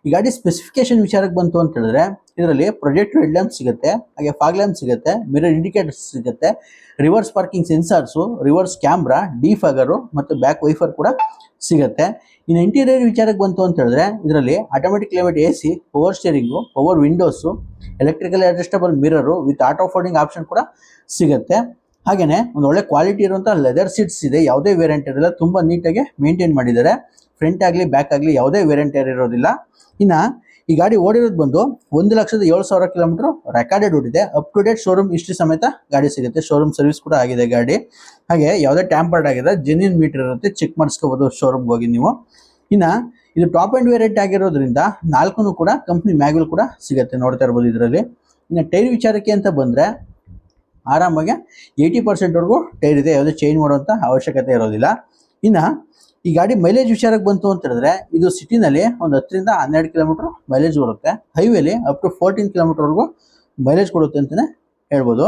ಈ ಗಾಡಿ ಸ್ಪೆಸಿಫಿಕೇಶನ್ ವಿಚಾರಕ್ಕೆ ಬಂತು ಅಂತ ಹೇಳಿದ್ರೆ, ಇದರಲ್ಲಿ ಪ್ರೊಜೆಕ್ಟ್ ರೆಡ್ ಲ್ಯಾಂಪ್ ಸಿಗುತ್ತೆ, ಹಾಗೆ ಫಾಗ್ ಲ್ಯಾಂಪ್ ಸಿಗುತ್ತೆ ಮಿರರ್ ಇಂಡಿಕೇಟರ್ಸ್ ಸಿಗುತ್ತೆ reverse parking sensors reverse camera defogger ಮತ್ತು ಬ್ಯಾಕ್ ವೈಫರ್ ಕೂಡ ಸಿಗುತ್ತೆ. ಇನ್ನು ಇಂಟೀರಿಯರ್ ವಿಚಾರಕ್ಕೆ ಬಂತು ಅಂತ ಹೇಳಿದ್ರೆ, ಇದರಲ್ಲಿ automatic climate A C power steering power windows electrical adjustable mirror with auto folding option ಕೂಡ ಸಿಗುತ್ತೆ. ಹಾಗೆಯೇ ಒಂದು ಒಳ್ಳೆ ಕ್ವಾಲಿಟಿ ಇರುವಂಥ ಲೆದರ್ ಸೀಟ್ಸ್ ಇದೆ, ಯಾವುದೇ ವೇರಿಯಂಟ್ ಇರಲ್ಲ, ತುಂಬಾ ನೀಟಾಗಿ ಮೇಂಟೈನ್ ಮಾಡಿದ್ದಾರೆ. ಫ್ರಂಟ್ ಆಗಲಿ ಬ್ಯಾಕ್ ಆಗಲಿ ಯಾವುದೇ ವೇರಿಯಂಟ್ ಇರೋದಿಲ್ಲ. ಇನ್ನ ಈ ಗಾಡಿ ಓಡಿರೋದು ಬಂದು ಒಂದು ಲಕ್ಷದ ಏಳು ಸಾವಿರ ಕಿಲೋಮೀಟರ್ ರೆಕಾರ್ಡೆಡ್ ಓಡಿದೆ. Up to date showroom history ಸಮೇತ ಗಾಡಿ ಸಿಗುತ್ತೆ. ಶೋರೂಮ್ ಸರ್ವಿಸ್ ಕೂಡ ಆಗಿದೆ ಗಾಡಿ. ಹಾಗೆ ಯಾವುದೇ ಟ್ಯಾಂಪರ್ಡ್ ಆಗಿದೆ ಜೆನ್ಯೂನ್ ಮೀಟರ್ ಇರುತ್ತೆ ಚೆಕ್ ಮಾಡಿಸ್ಕೋಬೋದು ಶೋರೂಮ್ಗೆ ಹೋಗಿ ನೀವು. ಇನ್ನ ಇದು ಟಾಪ್ ಆ್ಯಂಡ್ ವೇರಿಯಂಟ್ ಆಗಿರೋದ್ರಿಂದ ನಾಲ್ಕು ಕೂಡ ಕಂಪ್ನಿ ಮ್ಯಾಗ್ವಿಲ್ ಕೂಡ ಸಿಗುತ್ತೆ. ನೋಡ್ತಾ ಇರ್ಬೋದು ಇದರಲ್ಲಿ. ಇನ್ನು ಟೈರ್ ವಿಚಾರಕ್ಕೆ ಅಂತ ಬಂದ್ರೆ ಆರಾಮಾಗಿ ಏಯ್ಟಿ ಪರ್ಸೆಂಟ್ವರೆಗೂ ಟೈರ್ ಇದೆ. ಯಾವುದೇ ಚೇಂಜ್ ಮಾಡುವಂಥ ಅವಶ್ಯಕತೆ ಇರೋದಿಲ್ಲ. ಇನ್ನು ಈ ಗಾಡಿ ಮೈಲೇಜ್ ವಿಚಾರಕ್ಕೆ ಬಂತು ಅಂತ ಹೇಳಿದ್ರೆ, ಇದು ಸಿಟಿನಲ್ಲಿ ಒಂದು ಹತ್ತರಿಂದ ಹನ್ನೆರಡು ಕಿಲೋಮೀಟರ್ ಮೈಲೇಜ್ ಬರುತ್ತೆ. ಹೈವೇಲಿ ಅಪ್ ಟು ಫೋರ್ಟೀನ್ ಕಿಲೋಮೀಟರ್ವರೆಗೂ ಮೈಲೇಜ್ ಕೊಡುತ್ತೆ ಅಂತಲೇ ಹೇಳ್ಬೋದು.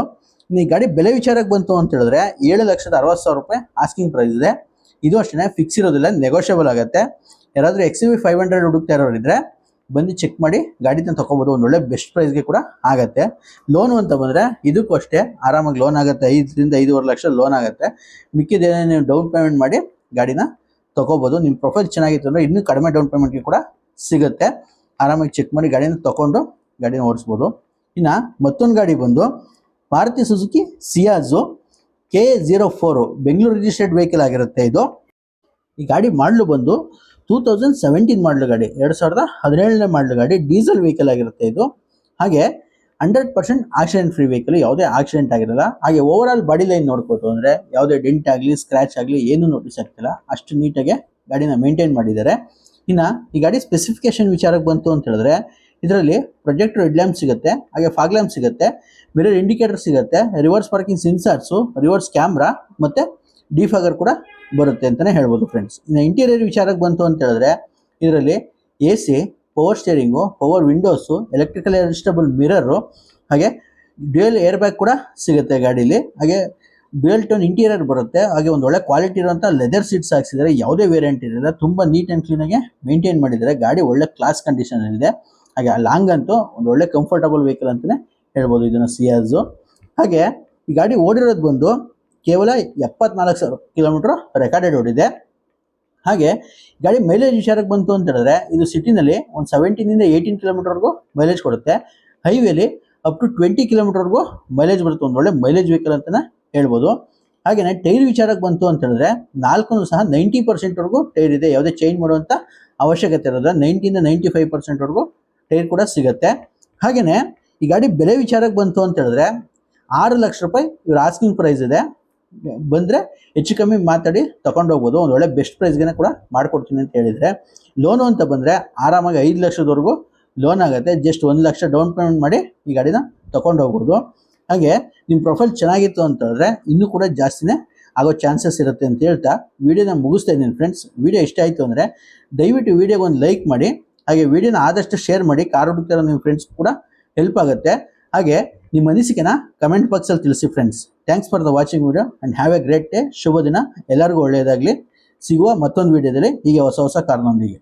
ಈ ಗಾಡಿ ಬೆಲೆ ವಿಚಾರಕ್ಕೆ ಬಂತು ಅಂತ ಹೇಳಿದ್ರೆ, ಏಳು ಲಕ್ಷದ ಅರವತ್ತು ಸಾವಿರ ರೂಪಾಯಿ ಆಸ್ಕಿಂಗ್ ಪ್ರೈಸ್ ಇದೆ. ಇದು ಅಷ್ಟೇ ಫಿಕ್ಸ್ ಇರೋದಿಲ್ಲ ನೆಗೋಷಿಯಬಲ್ ಆಗುತ್ತೆ. ಯಾರಾದರೂ ಎಕ್ಸ್ ವಿ ಫೈವ್ ಹಂಡ್ರೆಡ್ ಹುಡುಕ್ತಾ ಇರೋರಿದ್ರೆ, ಬಂದು ಚೆಕ್ ಮಾಡಿ ಗಾಡಿನ ತೊಗೊಬೋದು, ಒಂದು ಒಳ್ಳೆ ಬೆಸ್ಟ್ ಪ್ರೈಸ್ಗೆ ಕೂಡ ಆಗುತ್ತೆ. ಲೋನು ಅಂತ ಬಂದರೆ, ಇದಕ್ಕೂ ಅಷ್ಟೇ ಆರಾಮಾಗಿ ಲೋನ್ ಆಗುತ್ತೆ. ಐದರಿಂದ ಐದೂವರೆ ಲಕ್ಷ ಲೋನ್ ಆಗುತ್ತೆ. ಮಿಕ್ಕಿದೇನೇ ನೀವು ಡೌನ್ ಪೇಮೆಂಟ್ ಮಾಡಿ ಗಾಡಿನ ತಗೋಬೋದು. ನಿಮ್ಮ ಪ್ರೊಫೈಲ್ ಚೆನ್ನಾಗಿತ್ತು ಅಂದರೆ ಇನ್ನೂ ಕಡಿಮೆ ಡೌನ್ ಪೇಮೆಂಟ್ಗೆ ಕೂಡ ಸಿಗುತ್ತೆ. ಆರಾಮಾಗಿ ಚೆಕ್ ಮಾಡಿ ಗಾಡಿನ ತಗೊಂಡು ಗಾಡಿನ ಓಡಿಸ್ಬೋದು. ಇನ್ನು ಮತ್ತೊಂದು ಗಾಡಿ ಬಂದು Maruti Suzuki Ciaz K zero four Bengaluru registered vehicle ಆಗಿರುತ್ತೆ ಇದು. ಈ ಗಾಡಿ ಮಾಡಲು ಬಂದು ಟೂ ತೌಸಂಡ್ ಸೆವೆಂಟೀನ್ ಮಾಡಲು ಗಾಡಿ, ಎರಡು ಸಾವಿರದ ಹದಿನೇಳನೇ ಮಾಡಲು ಗಾಡಿ ಡೀಸೆಲ್ ವೆಹಿಕಲ್ ಆಗಿರುತ್ತೆ ಇದು. ಹಾಗೆ hundred percent accident free vehicle ಯಾವುದೇ ಆಕ್ಸಿಡೆಂಟ್ ಆಗಿರಲ್ಲ. ಹಾಗೆ ಓವರ್ ಆಲ್ ಬಾಡಿ ಲೈನ್ ನೋಡ್ಕೋತು ಅಂದರೆ ಯಾವುದೇ ಡೆಂಟ್ ಆಗಲಿ ಸ್ಕ್ರ್ಯಾಚ್ ಆಗಲಿ ಏನು ನೋಟಿಸ್ ಆಗ್ತಿಲ್ಲ. ಅಷ್ಟು ನೀಟಾಗಿ ಗಾಡಿನ ಮೇಂಟೈನ್ ಮಾಡಿದ್ದಾರೆ. ಇನ್ನು ಈ ಗಾಡಿ ಸ್ಪೆಸಿಫಿಕೇಶನ್ ವಿಚಾರಕ್ಕೆ ಬಂತು ಅಂತ ಹೇಳಿದ್ರೆ, ಇದರಲ್ಲಿ ಪ್ರೊಜೆಕ್ಟರ್ ಹೆಡ್ ಲ್ಯಾಂಪ್ ಸಿಗುತ್ತೆ, ಹಾಗೆ ಫಾಗ್ ಲ್ಯಾಂಪ್ ಸಿಗುತ್ತೆ ಮಿರರ್ ಇಂಡಿಕೇಟರ್ ಸಿಗುತ್ತೆ reverse parking sensors reverse camera ಮತ್ತು ಡಿಫಾಗರ್ ಕೂಡ ಬರುತ್ತೆ ಅಂತಲೇ ಹೇಳ್ಬೋದು ಫ್ರೆಂಡ್ಸ್ ಇನ್ನು ಇಂಟೀರಿಯರ್ ವಿಚಾರಕ್ಕೆ ಬಂತು ಅಂತ ಹೇಳಿದ್ರೆ, ಇದರಲ್ಲಿ A C power steering power windows electrical adjustable mirror ಹಾಗೆ ಡ್ಯೂಯಲ್ ಏರ್ ಬ್ಯಾಗ್ ಕೂಡ ಸಿಗುತ್ತೆ ಗಾಡೀಲಿ. ಹಾಗೆ ಡ್ಯೂಯಲ್ ಟೋನ್ ಇಂಟೀರಿಯರ್ ಬರುತ್ತೆ. ಹಾಗೆ ಒಂದು ಒಳ್ಳೆ ಕ್ವಾಲಿಟಿ ಇರುವಂಥ ಲೆದರ್ ಸೀಟ್ಸ್ ಹಾಕ್ಸಿದ್ದಾರೆ. ಯಾವುದೇ ವೇರಿಯಂಟ್ ಇರಲ್ಲ. ತುಂಬ ನೀಟ್ ಆ್ಯಂಡ್ ಕ್ಲೀನಾಗಿ ಮೇಂಟೈನ್ ಮಾಡಿದ್ದಾರೆ. ಗಾಡಿ ಒಳ್ಳೆ ಕ್ಲಾಸ್ ಕಂಡೀಷನ್ ಇದೆ. ಹಾಗೆ ಲಾಂಗ್ ಅಂತೂ ಒಂದು ಒಳ್ಳೆ ಕಂಫರ್ಟಬಲ್ ವೆಹಿಕಲ್ ಅಂತಲೇ ಹೇಳ್ಬೋದು ಇದನ್ನು ಸಿಯಾಜು ಹಾಗೆ ಈ ಗಾಡಿ ಓಡಿರೋದು ಬಂದು ಕೇವಲ ಎಪ್ಪತ್ನಾಲ್ಕು ಸಾವಿರ ಕಿಲೋಮೀಟರ್ ರೆಕಾರ್ಡೆಡ್ ಓಡಿದೆ. ಹಾಗೆ ಗಾಡಿ ಮೈಲೇಜ್ ವಿಚಾರಕ್ಕೆ ಬಂತು ಅಂತ ಹೇಳಿದ್ರೆ ಇದು ಸಿಟಿನಲ್ಲಿ ಒಂದು ಸೆವೆಂಟೀನಿಂದ ಏಯ್ಟೀನ್ ಕಿಲೋಮೀಟರ್ವರೆಗೂ ಮೈಲೇಜ್ ಕೊಡುತ್ತೆ. ಹೈವೇಲಿ ಅಪ್ ಟು ಟ್ವೆಂಟಿ ಕಿಲೋಮೀಟರ್ವರೆಗೂ ಮೈಲೇಜ್ ಬರುತ್ತೆ, ಒಂದು ಒಳ್ಳೆ ಮೈಲೇಜ್ ವೆಹಿಕಲ್ ಅಂತಲೇ ಹೇಳ್ಬೋದು. ಹಾಗೆಯೇ ಟೈರ್ ವಿಚಾರಕ್ಕೆ ಬಂತು ಅಂತ ಹೇಳಿದ್ರೆ ನಾಲ್ಕು ಸಹ ನೈಂಟಿ ಪರ್ಸೆಂಟ್ವರೆಗೂ ಟೈರ್ ಇದೆ, ಯಾವುದೇ ಚೇಂಜ್ ಮಾಡುವಂಥ ಅವಶ್ಯಕತೆ ಇರೋದ್ರೆ ನೈಂಟಿಯಿಂದ ನೈಂಟಿ ಫೈವ್ ಪರ್ಸೆಂಟ್ವರೆಗೂ ಟೈರ್ ಕೂಡ ಸಿಗುತ್ತೆ. ಹಾಗೆಯೇ ಈ ಗಾಡಿ ಬೆಲೆ ವಿಚಾರಕ್ಕೆ ಬಂತು ಅಂತ ಹೇಳಿದ್ರೆ ಆರು ಲಕ್ಷ ರೂಪಾಯಿ ಇವ್ರ ಆಸ್ಕಿಂಗ್ ಪ್ರೈಸ್ ಇದೆ. ಬಂದರೆ ಹೆಚ್ಚು ಕಮ್ಮಿ ಮಾತಾಡಿ ತೊಗೊಂಡು ಹೋಗ್ಬೋದು. ಒಂದು ಒಳ್ಳೆ ಬೆಸ್ಟ್ ಪ್ರೈಸ್ಗೆ ಕೂಡ ಮಾಡಿಕೊಡ್ತೀನಿ ಅಂತ ಹೇಳಿದರೆ. ಲೋನು ಅಂತ ಬಂದರೆ ಆರಾಮಾಗಿ ಐದು ಲಕ್ಷದವರೆಗೂ ಲೋನ್ ಆಗುತ್ತೆ. ಜಸ್ಟ್ ಒಂದು ಲಕ್ಷ ಡೌನ್ ಪೇಮೆಂಟ್ ಮಾಡಿ ಈ ಗಾಡಿನ ತೊಗೊಂಡು ಹೋಗ್ಬೋದು. ಹಾಗೆ ನಿಮ್ಮ ಪ್ರೊಫೈಲ್ ಚೆನ್ನಾಗಿತ್ತು ಅಂತ ಹೇಳಿದ್ರೆ ಇನ್ನೂ ಕೂಡ ಜಾಸ್ತಿನೇ ಆಗೋ ಚಾನ್ಸಸ್ ಇರುತ್ತೆ ಅಂತ ಹೇಳ್ತಾ ವೀಡಿಯೋನ ಮುಗಿಸ್ತಾ ಇದ್ದೀನಿ ಫ್ರೆಂಡ್ಸ್ ವಿಡಿಯೋ ಇಷ್ಟ ಆಯಿತು ಅಂದರೆ ದಯವಿಟ್ಟು ವೀಡಿಯೋಗೆ ಒಂದು ಲೈಕ್ ಮಾಡಿ, ಹಾಗೆ ವೀಡಿಯೋನ ಆದಷ್ಟು ಶೇರ್ ಮಾಡಿ. ಕಾರ್ ಹುಡುಕ್ತಿರೋ ನಿಮ್ಮ ಫ್ರೆಂಡ್ಸ್ ಕೂಡ ಹೆಲ್ಪ್ ಆಗುತ್ತೆ. ಹಾಗೆ ನಿಮ್ಮ ಅನಿಸಿಕೆನ ಕಮೆಂಟ್ ಬಾಕ್ಸಲ್ಲಿ ತಿಳಿಸಿ friends thanks for the watching video and have a great day ಶುಭ ದಿನ. ಎಲ್ಲರಿಗೂ ಒಳ್ಳೆಯದಾಗಲಿ. ಸಿಗುವ ಮತ್ತೊಂದು ವಿಡಿಯೋದಲ್ಲಿ ಹೀಗೆ ಹೊಸ ಹೊಸ ಕಾರ್ನೊಂದಿಗೆ